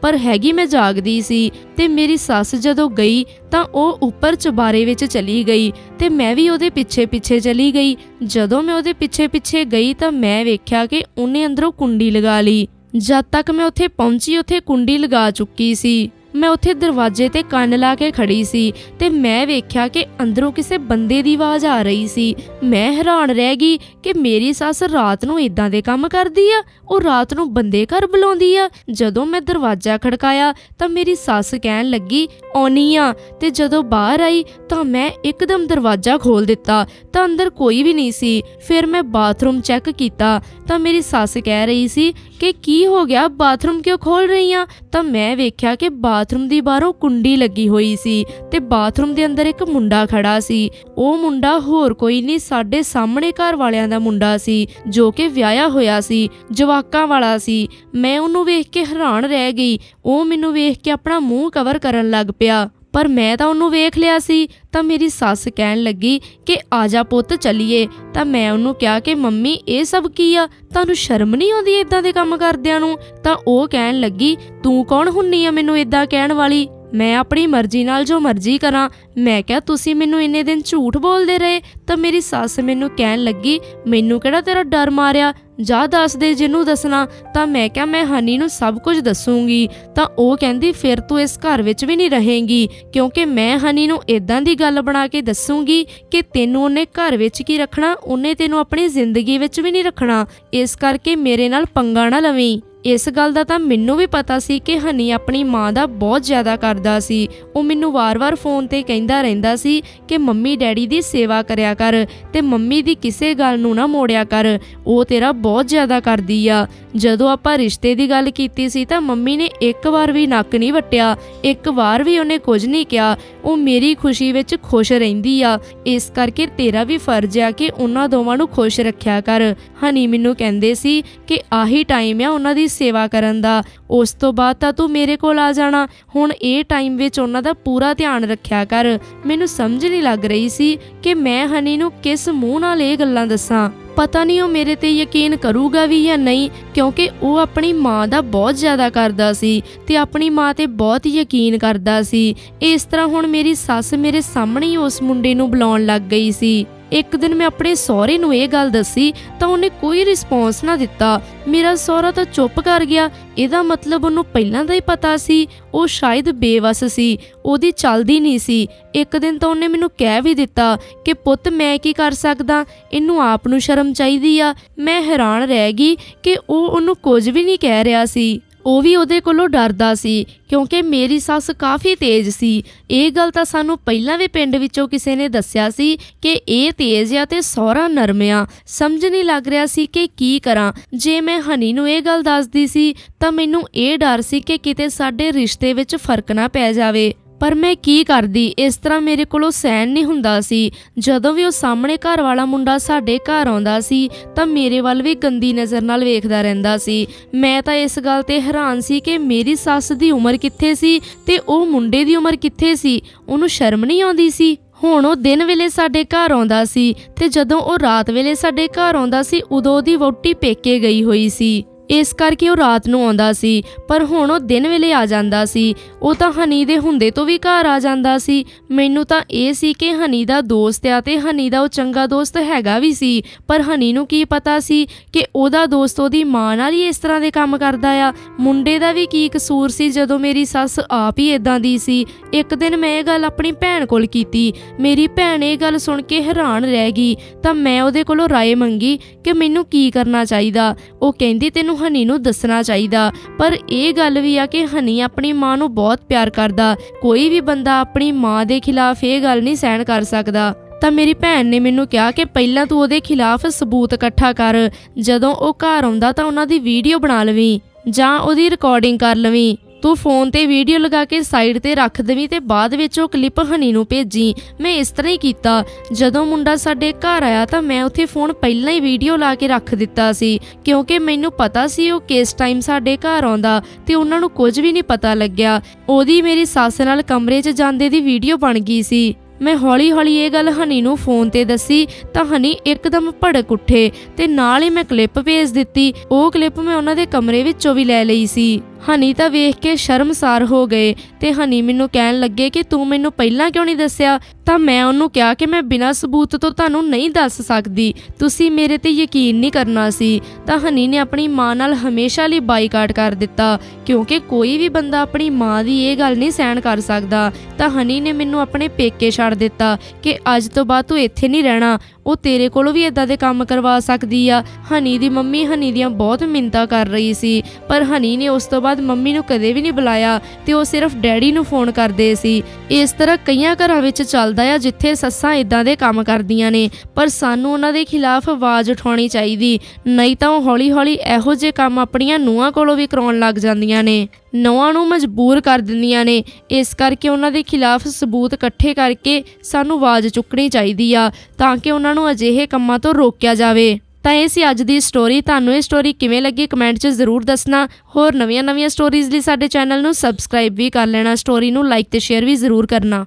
[SPEAKER 1] ਪਰ ਹੈਗੀ ਮੈਂ ਜਾਗਦੀ ਸੀ ਤੇ ਮੇਰੀ ਸੱਸ ਜਦੋਂ ਗਈ ਤਾਂ ਉਹ ਉੱਪਰ ਚੁਬਾਰੇ ਵਿੱਚ ਚਲੀ ਗਈ ਤੇ ਮੈਂ ਵੀ ਉਹਦੇ ਪਿੱਛੇ ਪਿੱਛੇ ਚਲੀ ਗਈ। ਜਦੋਂ ਮੈਂ ਉਹਦੇ ਪਿੱਛੇ ਪਿੱਛੇ ਗਈ ਤਾਂ ਮੈਂ ਵੇਖਿਆ ਕਿ ਉਹਨੇ ਅੰਦਰੋਂ ਕੁੰਡੀ ਲਗਾ ਲਈ। ਜਦ ਤੱਕ ਮੈਂ ਉੱਥੇ ਪਹੁੰਚੀ, ਉੱਥੇ ਕੁੰਡੀ ਲਗਾ ਚੁੱਕੀ ਸੀ। ਮੈਂ ਉੱਥੇ ਦਰਵਾਜ਼ੇ ਤੇ ਕੰਨ ਲਾ ਕੇ ਖੜੀ ਸੀ ਤੇ ਮੈਂ ਵੇਖਿਆ ਕਿ ਅੰਦਰੋਂ ਕਿਸੇ ਬੰਦੇ ਦੀ ਆਵਾਜ਼ ਆ ਰਹੀ ਸੀ। ਮੈਂ ਹੈਰਾਨ ਰਹਿ ਗਈ ਕਿ ਮੇਰੀ ਸੱਸ ਰਾਤ ਨੂੰ ਇਦਾਂ ਦੇ ਕੰਮ ਕਰਦੀ ਆ, ਉਹ ਰਾਤ ਨੂੰ ਬੰਦੇ ਘਰ ਬੁਲਾਉਂਦੀ ਆ। ਜਦੋਂ ਮੈਂ ਦਰਵਾਜ਼ਾ ਖੜਕਾਇਆ ਤਾਂ ਮੇਰੀ ਸੱਸ ਕਹਿਣ ਲੱਗੀ, ਆਉਣੀ ਆ। ਤੇ ਜਦੋਂ ਬਾਹਰ ਆਈ ਤਾਂ ਮੈਂ ਇੱਕਦਮ ਦਰਵਾਜ਼ਾ ਖੋਲ ਦਿੱਤਾ ਤਾਂ ਅੰਦਰ ਕੋਈ ਵੀ ਨਹੀਂ ਸੀ। ਫਿਰ ਮੈਂ ਬਾਥਰੂਮ ਚੈੱਕ ਕੀਤਾ ਤਾਂ ਮੇਰੀ ਸੱਸ ਕਹਿ ਰਹੀ ਸੀ ਕਿ ਕੀ ਹੋ ਗਿਆ? ਬਾਥਰੂਮ ਕਿਉਂ ਖੋਲ ਰਹੀ ਆ ਤਾਂ ਮੈਂ ਵੇਖਿਆ ਕਿ ਬਾਥਰੂਮ ਦੀ ਬਾਹਰੋਂ ਕੁੰਡੀ ਲੱਗੀ ਹੋਈ ਸੀ ਤੇ ਬਾਥਰੂਮ ਦੇ ਅੰਦਰ ਇੱਕ ਮੁੰਡਾ ਖੜਾ ਸੀ। ਉਹ ਮੁੰਡਾ ਹੋਰ ਕੋਈ ਨਹੀਂ, ਸਾਡੇ ਸਾਹਮਣੇ ਘਰ ਵਾਲਿਆਂ ਦਾ ਮੁੰਡਾ ਸੀ, ਜੋ ਕਿ ਵਿਆਹਿਆ ਹੋਇਆ ਸੀ, ਜਵਾਕਾਂ ਵਾਲਾ ਸੀ। ਮੈਂ ਉਹਨੂੰ ਵੇਖ ਕੇ ਹੈਰਾਨ ਰਹਿ ਗਈ। ਉਹ ਮੈਨੂੰ ਵੇਖ ਕੇ ਆਪਣਾ ਮੂੰਹ ਕਵਰ ਕਰਨ ਲੱਗ ਪਿਆ। ਪਰ ਮੈਂ ਤਾਂ ਉਹਨੂੰ ਵੇਖ ਲਿਆ ਸੀ, ਤਾਂ ਮੇਰੀ ਸੱਸ ਕਹਿਣ ਲੱਗੀ ਕਿ ਆ ਪੁੱਤ ਚੱਲੀਏ। ਤਾਂ ਮੈਂ ਉਹਨੂੰ ਕਿਹਾ ਕਿ ਮੰਮੀ, ਇਹ ਸਭ ਕੀ ਆ? ਤੁਹਾਨੂੰ ਸ਼ਰਮ ਨਹੀਂ ਆਉਂਦੀ ਇਦਾਂ ਦੇ ਕੰਮ ਕਰਦਿਆਂ ਨੂੰ? ਤਾਂ ਉਹ ਕਹਿਣ ਲੱਗੀ, ਤੂੰ ਕੌਣ ਹੁੰਨੀ ਆ ਮੈਨੂੰ ਇਦਾਂ ਕਹਿਣ ਵਾਲੀ? ਮੈਂ ਆਪਣੀ ਮਰਜ਼ੀ ਨਾਲ ਜੋ ਮਰਜ਼ੀ ਕਰਾਂ। ਮੈਂ ਕਿਹਾ, ਤੁਸੀਂ ਮੈਨੂੰ ਇੰਨੇ ਦਿਨ ਝੂਠ ਬੋਲਦੇ ਰਹੇ? ਤਾਂ ਮੇਰੀ ਸੱਸ ਮੈਨੂੰ ਕਹਿਣ ਲੱਗੀ, ਮੈਨੂੰ ਕਿਹੜਾ ਤੇਰਾ ਡਰ ਮਾਰਿਆ? ਜਾ ਦੱਸ ਦੇ ਜਿਹਨੂੰ ਦੱਸਣਾ, ਤਾਂ ਮੈਂ ਕਿਹਾ, ਮੈਂ ਹਨੀ ਨੂੰ ਸਭ ਕੁਝ ਦੱਸੂਗੀ। ਤਾਂ ਉਹ ਕਹਿੰਦੀ, ਫਿਰ ਤੂੰ ਇਸ ਘਰ ਵਿੱਚ ਵੀ ਨਹੀਂ ਰਹੇਂਗੀ, ਕਿਉਂਕਿ ਮੈਂ ਹਨੀ ਨੂੰ ਇਦਾਂ ਦੀ ਗੱਲ ਬਣਾ ਕੇ ਦੱਸੂਗੀ ਕਿ ਤੈਨੂੰ ਉਹਨੇ ਘਰ ਵਿੱਚ ਕੀ ਰੱਖਣਾ, ਉਹਨੇ ਤੈਨੂੰ ਆਪਣੀ ਜ਼ਿੰਦਗੀ ਵਿੱਚ ਵੀ ਨਹੀਂ ਰੱਖਣਾ। ਇਸ ਕਰਕੇ ਮੇਰੇ ਨਾਲ ਪੰਗਾ ਨਾ ਲਵੀਂ। ਇਸ ਗੱਲ ਦਾ ਤਾਂ ਮੈਨੂੰ ਵੀ ਪਤਾ ਸੀ ਕਿ ਹਨੀ ਆਪਣੀ ਮਾਂ ਦਾ ਬਹੁਤ ਜ਼ਿਆਦਾ ਕਰਦਾ ਸੀ। ਉਹ ਮੈਨੂੰ ਵਾਰ-ਵਾਰ ਫੋਨ ਤੇ ਕਹਿੰਦਾ ਰਹਿੰਦਾ ਸੀ ਕਿ ਮੰਮੀ ਡੈਡੀ ਦੀ ਸੇਵਾ ਕਰਿਆ ਕਰ ਤੇ ਮੰਮੀ ਦੀ ਕਿਸੇ ਗੱਲ ਨੂੰ ਨਾ ਮੋੜਿਆ ਕਰ। ਉਹ ਤੇਰਾ ਬਹੁਤ ਜ਼ਿਆਦਾ ਕਰਦੀ ਆ। ਜਦੋਂ ਆਪਾਂ ਰਿਸ਼ਤੇ ਦੀ ਗੱਲ ਕੀਤੀ ਸੀ ਤਾਂ ਮੰਮੀ ਨੇ ਇੱਕ ਵਾਰ ਵੀ ਨੱਕ ਨਹੀਂ ਵੱਟਿਆ। ਇੱਕ ਵਾਰ ਵੀ ਉਹਨੇ ਕੁਝ ਨਹੀਂ ਕਿਹਾ। ਉਹ ਮੇਰੀ ਖੁਸ਼ੀ ਵਿੱਚ ਖੁਸ਼ ਰਹਿੰਦੀ ਆ। ਇਸ ਕਰਕੇ ਤੇਰਾ ਵੀ ਫਰਜ਼ ਆ ਕਿ ਉਹਨਾਂ ਦੋਵਾਂ ਨੂੰ ਖੁਸ਼ ਰੱਖਿਆ ਕਰ। ਹਨੀ ਮੈਨੂੰ ਕਹਿੰਦੇ ਸੀ ਕਿ ਆਹੀ ਟਾਈਮ ਆ ਉਹਨਾਂ ਦੀ ਸੇਵਾ ਕਰਨ ਦਾ। ਉਸ ਤੋਂ ਬਾਅਦ ਤਾਂ ਤੂੰ ਮੇਰੇ ਕੋਲ ਆ ਜਾਣਾ। ਹੁਣ ਇਹ ਟਾਈਮ ਵਿੱਚ ਉਹਨਾਂ ਦਾ ਪੂਰਾ ਧਿਆਨ ਰੱਖਿਆ ਕਰ। ਮੈਨੂੰ ਸਮਝ ਨਹੀਂ ਲੱਗ ਰਹੀ ਸੀ ਕਿ ਮੈਂ ਹਨੀ ਨੂੰ ਕਿਸ ਮੂੰਹ ਨਾਲ ਇਹ ਗੱਲਾਂ ਦੱਸਾਂ। ਪਤਾ ਨਹੀਂ ਉਹ ਮੇਰੇ ਤੇ ਯਕੀਨ ਕਰੂਗਾ ਵੀ ਜਾਂ ਨਹੀਂ, ਕਿਉਂਕਿ ਉਹ ਆਪਣੀ ਮਾਂ ਦਾ ਬਹੁਤ ਜ਼ਿਆਦਾ ਕਰਦਾ ਸੀ ਤੇ ਆਪਣੀ ਮਾਂ ਤੇ ਬਹੁਤ ਯਕੀਨ ਕਰਦਾ ਸੀ। ਇਸ ਤਰ੍ਹਾਂ ਹੁਣ ਮੇਰੀ ਸੱਸ ਮੇਰੇ ਸਾਹਮਣੇ ਹੀ ਉਸ ਮੁੰਡੇ ਨੂੰ ਬੁਲਾਉਣ ਲੱਗ ਗਈ ਸੀ। ਇੱਕ ਦਿਨ ਮੈਂ ਆਪਣੇ ਸਹੁਰੇ ਨੂੰ ਇਹ ਗੱਲ ਦੱਸੀ ਤਾਂ ਉਹਨੇ ਕੋਈ ਰਿਸਪੌਂਸ ਨਾ ਦਿੱਤਾ। ਮੇਰਾ ਸਹੁਰਾ ਤਾਂ ਚੁੱਪ ਕਰ ਗਿਆ। ਇਹਦਾ ਮਤਲਬ ਉਹਨੂੰ ਪਹਿਲਾਂ ਦਾ ਹੀ ਪਤਾ ਸੀ। ਉਹ ਸ਼ਾਇਦ ਬੇਵਸ ਸੀ। ਉਹਦੀ ਚੱਲਦੀ ਨਹੀਂ ਸੀ। ਇੱਕ ਦਿਨ ਤਾਂ ਉਹਨੇ ਮੈਨੂੰ ਕਹਿ ਵੀ ਦਿੱਤਾ ਕਿ ਪੁੱਤ ਮੈਂ ਕੀ ਕਰ ਸਕਦਾ? ਇਹਨੂੰ ਆਪ ਨੂੰ ਸ਼ਰਮ ਚਾਹੀਦੀ ਆ। ਮੈਂ ਹੈਰਾਨ ਰਹਿ ਗਈ ਕਿ ਉਹ ਉਹਨੂੰ ਕੁਝ ਵੀ ਨਹੀਂ ਕਹਿ ਰਿਹਾ ਸੀ। ਉਹ ਵੀ ਉਹਦੇ ਕੋਲੋਂ ਡਰਦਾ ਸੀ, ਕਿਉਂਕਿ ਮੇਰੀ ਸੱਸ ਕਾਫੀ ਤੇਜ਼ ਸੀ। ਇਹ ਗੱਲ ਤਾਂ ਸਾਨੂੰ ਪਹਿਲਾਂ ਵੀ ਪਿੰਡ ਵਿੱਚੋਂ ਕਿਸੇ ਨੇ ਦੱਸਿਆ ਸੀ ਕਿ ਇਹ ਤੇਜ਼ ਆ ਤੇ ਸਹੁਰਾ ਨਰਮਿਆ ਸਮਝ ਨਹੀਂ ਲੱਗ ਰਿਹਾ ਸੀ ਕਿ ਕੀ ਕਰਾਂ। ਜੇ ਮੈਂ ਹਨੀ ਨੂੰ ਇਹ ਗੱਲ ਦੱਸਦੀ ਸੀ, ਤਾਂ ਮੈਨੂੰ ਇਹ ਡਰ ਸੀ ਕਿ ਕਿਤੇ ਸਾਡੇ ਰਿਸ਼ਤੇ ਵਿੱਚ ਫ਼ਰਕ ਨਾ ਪੈ ਜਾਵੇ। ਪਰ ਮੈਂ ਕੀ ਕਰਦੀ? ਇਸ ਤਰ੍ਹਾਂ ਮੇਰੇ ਕੋਲੋਂ ਸਹਿਣ ਨਹੀਂ ਹੁੰਦਾ ਸੀ। ਜਦੋਂ ਵੀ ਉਹ ਸਾਹਮਣੇ ਘਰ ਵਾਲਾ ਮੁੰਡਾ ਸਾਡੇ ਘਰ ਆਉਂਦਾ ਸੀ, ਤਾਂ ਮੇਰੇ ਵੱਲ ਵੀ ਗੰਦੀ ਨਜ਼ਰ ਨਾਲ ਵੇਖਦਾ ਰਹਿੰਦਾ ਸੀ। ਮੈਂ ਤਾਂ ਇਸ ਗੱਲ ਤੇ ਹੈਰਾਨ ਸੀ ਕਿ ਮੇਰੀ ਸੱਸ ਦੀ ਉਮਰ ਕਿੱਥੇ ਸੀ ਤੇ ਉਹ ਮੁੰਡੇ ਦੀ ਉਮਰ ਕਿੱਥੇ ਸੀ? ਉਹਨੂੰ ਸ਼ਰਮ ਨਹੀਂ ਆਉਂਦੀ ਸੀ? ਹੁਣ ਉਹ ਦਿਨ ਵੇਲੇ ਸਾਡੇ ਘਰ ਆਉਂਦਾ ਸੀ ਤੇ ਜਦੋਂ ਉਹ ਰਾਤ ਵੇਲੇ ਸਾਡੇ ਘਰ ਆਉਂਦਾ ਸੀ, ਉਦੋਂ ਉਹਦੀ ਵਹੁਟੀ ਪੇਕੇ ਗਈ ਹੋਈ ਸੀ। ਇਸ ਕਰਕੇ ਉਹ ਰਾਤ ਨੂੰ ਆਉਂਦਾ ਸੀ, ਪਰ ਹੁਣ ਉਹ ਦਿਨ ਵੇਲੇ ਆ ਜਾਂਦਾ ਸੀ। ਉਹ ਤਾਂ ਹਨੀ ਦੇ ਹੁੰਦੇ ਤੋਂ ਵੀ ਘਰ ਆ ਜਾਂਦਾ ਸੀ। ਮੈਨੂੰ ਤਾਂ ਇਹ ਸੀ ਕਿ ਹਨੀ ਦਾ ਦੋਸਤ ਆ ਤੇ ਹਨੀ ਦਾ ਉਹ ਚੰਗਾ ਦੋਸਤ ਹੈਗਾ ਵੀ ਸੀ। ਪਰ ਹਨੀ ਨੂੰ ਕੀ ਪਤਾ ਸੀ ਕਿ ਉਹਦਾ ਦੋਸਤ ਉਹਦੀ ਮਾਂ ਨਾਲ ਹੀ ਇਸ ਤਰ੍ਹਾਂ ਦੇ ਕੰਮ ਕਰਦਾ ਆ? ਮੁੰਡੇ ਦਾ ਵੀ ਕੀ ਕਸੂਰ ਸੀ ਜਦੋਂ ਮੇਰੀ ਸੱਸ ਆਪ ਹੀ ਇਦਾਂ ਦੀ ਸੀ? ਇੱਕ ਦਿਨ ਮੈਂ ਇਹ ਗੱਲ ਆਪਣੀ ਭੈਣ ਕੋਲ ਕੀਤੀ। ਮੇਰੀ ਭੈਣ ਇਹ ਗੱਲ ਸੁਣ ਕੇ ਹੈਰਾਨ ਰਹਿ ਗਈ। ਤਾਂ ਮੈਂ ਉਹਦੇ ਕੋਲੋਂ ਰਾਏ ਮੰਗੀ ਕਿ ਮੈਨੂੰ ਕੀ ਕਰਨਾ ਚਾਹੀਦਾ? ਉਹ ਕਹਿੰਦੀ, ਤੈਨੂੰ ਹਨੀ ਨੂੰ ਦੱਸਣਾ ਚਾਹੀਦਾ। ਪਰ ਇਹ ਗੱਲ ਵੀ ਆ ਕਿ ਹਨੀ ਆਪਣੀ ਮਾਂ ਨੂੰ ਬਹੁਤ ਪਿਆਰ ਕਰਦਾ। ਕੋਈ ਵੀ ਬੰਦਾ ਆਪਣੀ ਮਾਂ ਦੇ ਖਿਲਾਫ ਇਹ ਗੱਲ ਨਹੀਂ ਸਹਿਣ ਕਰ ਸਕਦਾ। ਤਾਂ ਮੇਰੀ ਭੈਣ ਨੇ ਮੈਨੂੰ ਕਿਹਾ ਕਿ ਪਹਿਲਾਂ ਤੂੰ ਉਹਦੇ ਖਿਲਾਫ ਸਬੂਤ ਇਕੱਠਾ ਕਰ। ਜਦੋਂ ਉਹ ਘਰ ਆਉਂਦਾ ਤਾਂ ਉਹਨਾਂ ਦੀ ਵੀਡੀਓ ਬਣਾ ਲਵੀਂ ਜਾਂ ਉਹਦੀ ਰਿਕਾਰਡਿੰਗ ਕਰ ਲਵੀਂ। ਤੂੰ ਫੋਨ ਤੇ ਵੀਡੀਓ ਲਗਾ ਕੇ ਸਾਈਡ ਤੇ ਰੱਖ ਦੇਵੀਂ ਤੇ ਬਾਅਦ ਵਿੱਚ ਉਹ ਕਲਿੱਪ ਹਨੀ ਨੂੰ ਭੇਜੀ। ਮੈਂ ਇਸ ਤਰ੍ਹਾਂ ਹੀ ਕੀਤਾ। ਜਦੋਂ ਮੁੰਡਾ ਸਾਡੇ ਘਰ ਆਇਆ ਤਾਂ ਮੈਂ ਉੱਥੇ ਫੋਨ ਪਹਿਲਾਂ ਹੀ ਵੀਡੀਓ ਲਾ ਕੇ ਰੱਖ ਦਿੱਤਾ ਸੀ। ਕਿਉਂਕਿ ਮੈਨੂੰ ਪਤਾ ਸੀ ਉਹ ਕਿਸ ਟਾਈਮ ਸਾਡੇ ਘਰ ਆਉਂਦਾ ਤੇ ਉਹਨਾਂ ਨੂੰ ਕੁਝ ਵੀ ਨਹੀਂ ਪਤਾ ਲੱਗਿਆ। ਉਹਦੀ ਮੇਰੀ ਸੱਸ ਨਾਲ ਕਮਰੇ 'ਚ ਜਾਂਦੇ ਦੀ ਵੀਡੀਓ ਬਣ ਗਈ ਸੀ। ਮੈਂ ਹੌਲੀ-ਹੌਲੀ ਇਹ ਗੱਲ ਹਨੀ ਨੂੰ ਫੋਨ ਤੇ ਦੱਸੀ ਤਾਂ ਹਨੀ ਇੱਕਦਮ ਭੜਕ ਉੱਠੇ ਤੇ ਨਾਲ ਹੀ ਮੈਂ ਕਲਿੱਪ ਭੇਜ ਦਿੱਤੀ। ਉਹ ਕਲਿੱਪ ਮੈਂ ਉਹਨਾਂ ਦੇ ਕਮਰੇ ਵਿੱਚੋਂ ਵੀ ਲੈ ਲਈ ਸੀ। ਹਨੀ ਤਾਂ ਵੇਖ ਕੇ ਸ਼ਰਮਸਾਰ ਹੋ ਗਏ ਤੇ ਹਨੀ ਮੈਨੂੰ ਕਹਿਣ ਲੱਗੇ ਕਿ ਤੂੰ ਮੈਨੂੰ ਪਹਿਲਾਂ ਕਿਉਂ ਨਹੀਂ ਦੱਸਿਆ? ਤਾਂ ਮੈਂ ਉਹਨੂੰ ਕਿਹਾ ਕਿ ਮੈਂ ਬਿਨਾਂ ਸਬੂਤ ਤੋਂ ਤੁਹਾਨੂੰ ਨਹੀਂ ਦੱਸ ਸਕਦੀ। ਤੁਸੀਂ ਮੇਰੇ ਤੇ ਯਕੀਨ ਨਹੀਂ ਕਰਨਾ ਸੀ। ਤਾਂ ਹਨੀ ਨੇ ਆਪਣੀ ਮਾਂ ਨਾਲ ਹਮੇਸ਼ਾ ਲਈ ਬਾਈਕਾਟ ਕਰ ਦਿੱਤਾ, ਕਿਉਂਕਿ ਕੋਈ ਵੀ ਬੰਦਾ ਆਪਣੀ ਮਾਂ ਦੀ ਇਹ ਗੱਲ ਨਹੀਂ ਸਹਿਣ ਕਰ ਸਕਦਾ। ਤਾਂ ਹਨੀ ਨੇ ਮੈਨੂੰ ਆਪਣੇ ਪੇਕੇ ਛੱਡ ਦਿੱਤਾ ਕਿ ਅੱਜ ਤੋਂ ਬਾਅਦ ਤੂੰ ਇੱਥੇ ਨਹੀਂ ਰਹਿਣਾ। ਉਹ ਤੇਰੇ ਕੋਲੋਂ ਵੀ ਇਦਾਂ ਦੇ ਕੰਮ ਕਰਵਾ ਸਕਦੀ ਆ। ਹਨੀ ਦੀ ਮੰਮੀ ਹਨੀ ਦੀਆਂ ਬਹੁਤ ਮਿੰਤਾ ਕਰ ਰਹੀ ਸੀ, ਪਰ ਹਨੀ ਨੇ ਉਸ ਤੋਂ ਬਾਅਦ ਮੰਮੀ ਨੂੰ ਕਦੇ ਵੀ ਨਹੀਂ ਬੁਲਾਇਆ ਤੇ ਉਹ ਸਿਰਫ ਡੈਡੀ ਨੂੰ ਫੋਨ ਕਰਦੇ ਸੀ। ਇਸ ਤਰ੍ਹਾਂ ਕਈਆਂ ਘਰਾਂ ਵਿੱਚ ਚੱਲਦਾ ਆ ਜਿੱਥੇ ਸੱਸਾਂ ਇਦਾਂ ਦੇ ਕੰਮ ਕਰਦੀਆਂ ਨੇ, ਪਰ ਸਾਨੂੰ ਉਹਨਾਂ ਦੇ ਖਿਲਾਫ ਆਵਾਜ਼ ਉਠਾਉਣੀ ਚਾਹੀਦੀ, ਨਹੀਂ ਤਾਂ ਉਹ ਹੌਲੀ-ਹੌਲੀ ਇਹੋ ਜਿਹੇ ਕੰਮ ਆਪਣੀਆਂ ਨੂੰਹਾਂ ਕੋਲੋਂ ਵੀ ਕਰਾਉਣ ਲੱਗ ਜਾਂਦੀਆਂ ਨੇ। ਨੌਆਂ ਨੂੰ ਮਜਬੂਰ ਕਰ ਦਿੰਦੀਆਂ ਨੇ। ਇਸ ਕਰਕੇ ਉਹਨਾਂ ਦੇ ਖਿਲਾਫ ਸਬੂਤ ਇਕੱਠੇ ਕਰਕੇ ਸਾਨੂੰ ਆਵਾਜ਼ ਚੁੱਕਣੀ ਚਾਹੀਦੀ ਆ, ਤਾਂ ਕਿ ਉਹਨਾਂ ਨੂੰ ਅਜਿਹੇ ਕੰਮਾਂ ਤੋਂ ਰੋਕਿਆ ਜਾਵੇ। ਤਾਂ ਇਹ ਸੀ ਅੱਜ ਦੀ ਸਟੋਰੀ ਤੁਹਾਨੂੰ ਇਹ ਸਟੋਰੀ ਕਿਵੇਂ ਲੱਗੀ ਕਮੈਂਟ 'ਚ ਜ਼ਰੂਰ ਦੱਸਣਾ। ਹੋਰ ਨਵੀਆਂ-ਨਵੀਆਂ ਸਟੋਰੀਜ਼ ਲਈ ਸਾਡੇ ਚੈਨਲ ਨੂੰ ਸਬਸਕ੍ਰਾਈਬ ਵੀ ਕਰ ਲੈਣਾ। ਸਟੋਰੀ ਨੂੰ ਲਾਈਕ ਤੇ ਸ਼ੇਅਰ ਵੀ ਜ਼ਰੂਰ ਕਰਨਾ।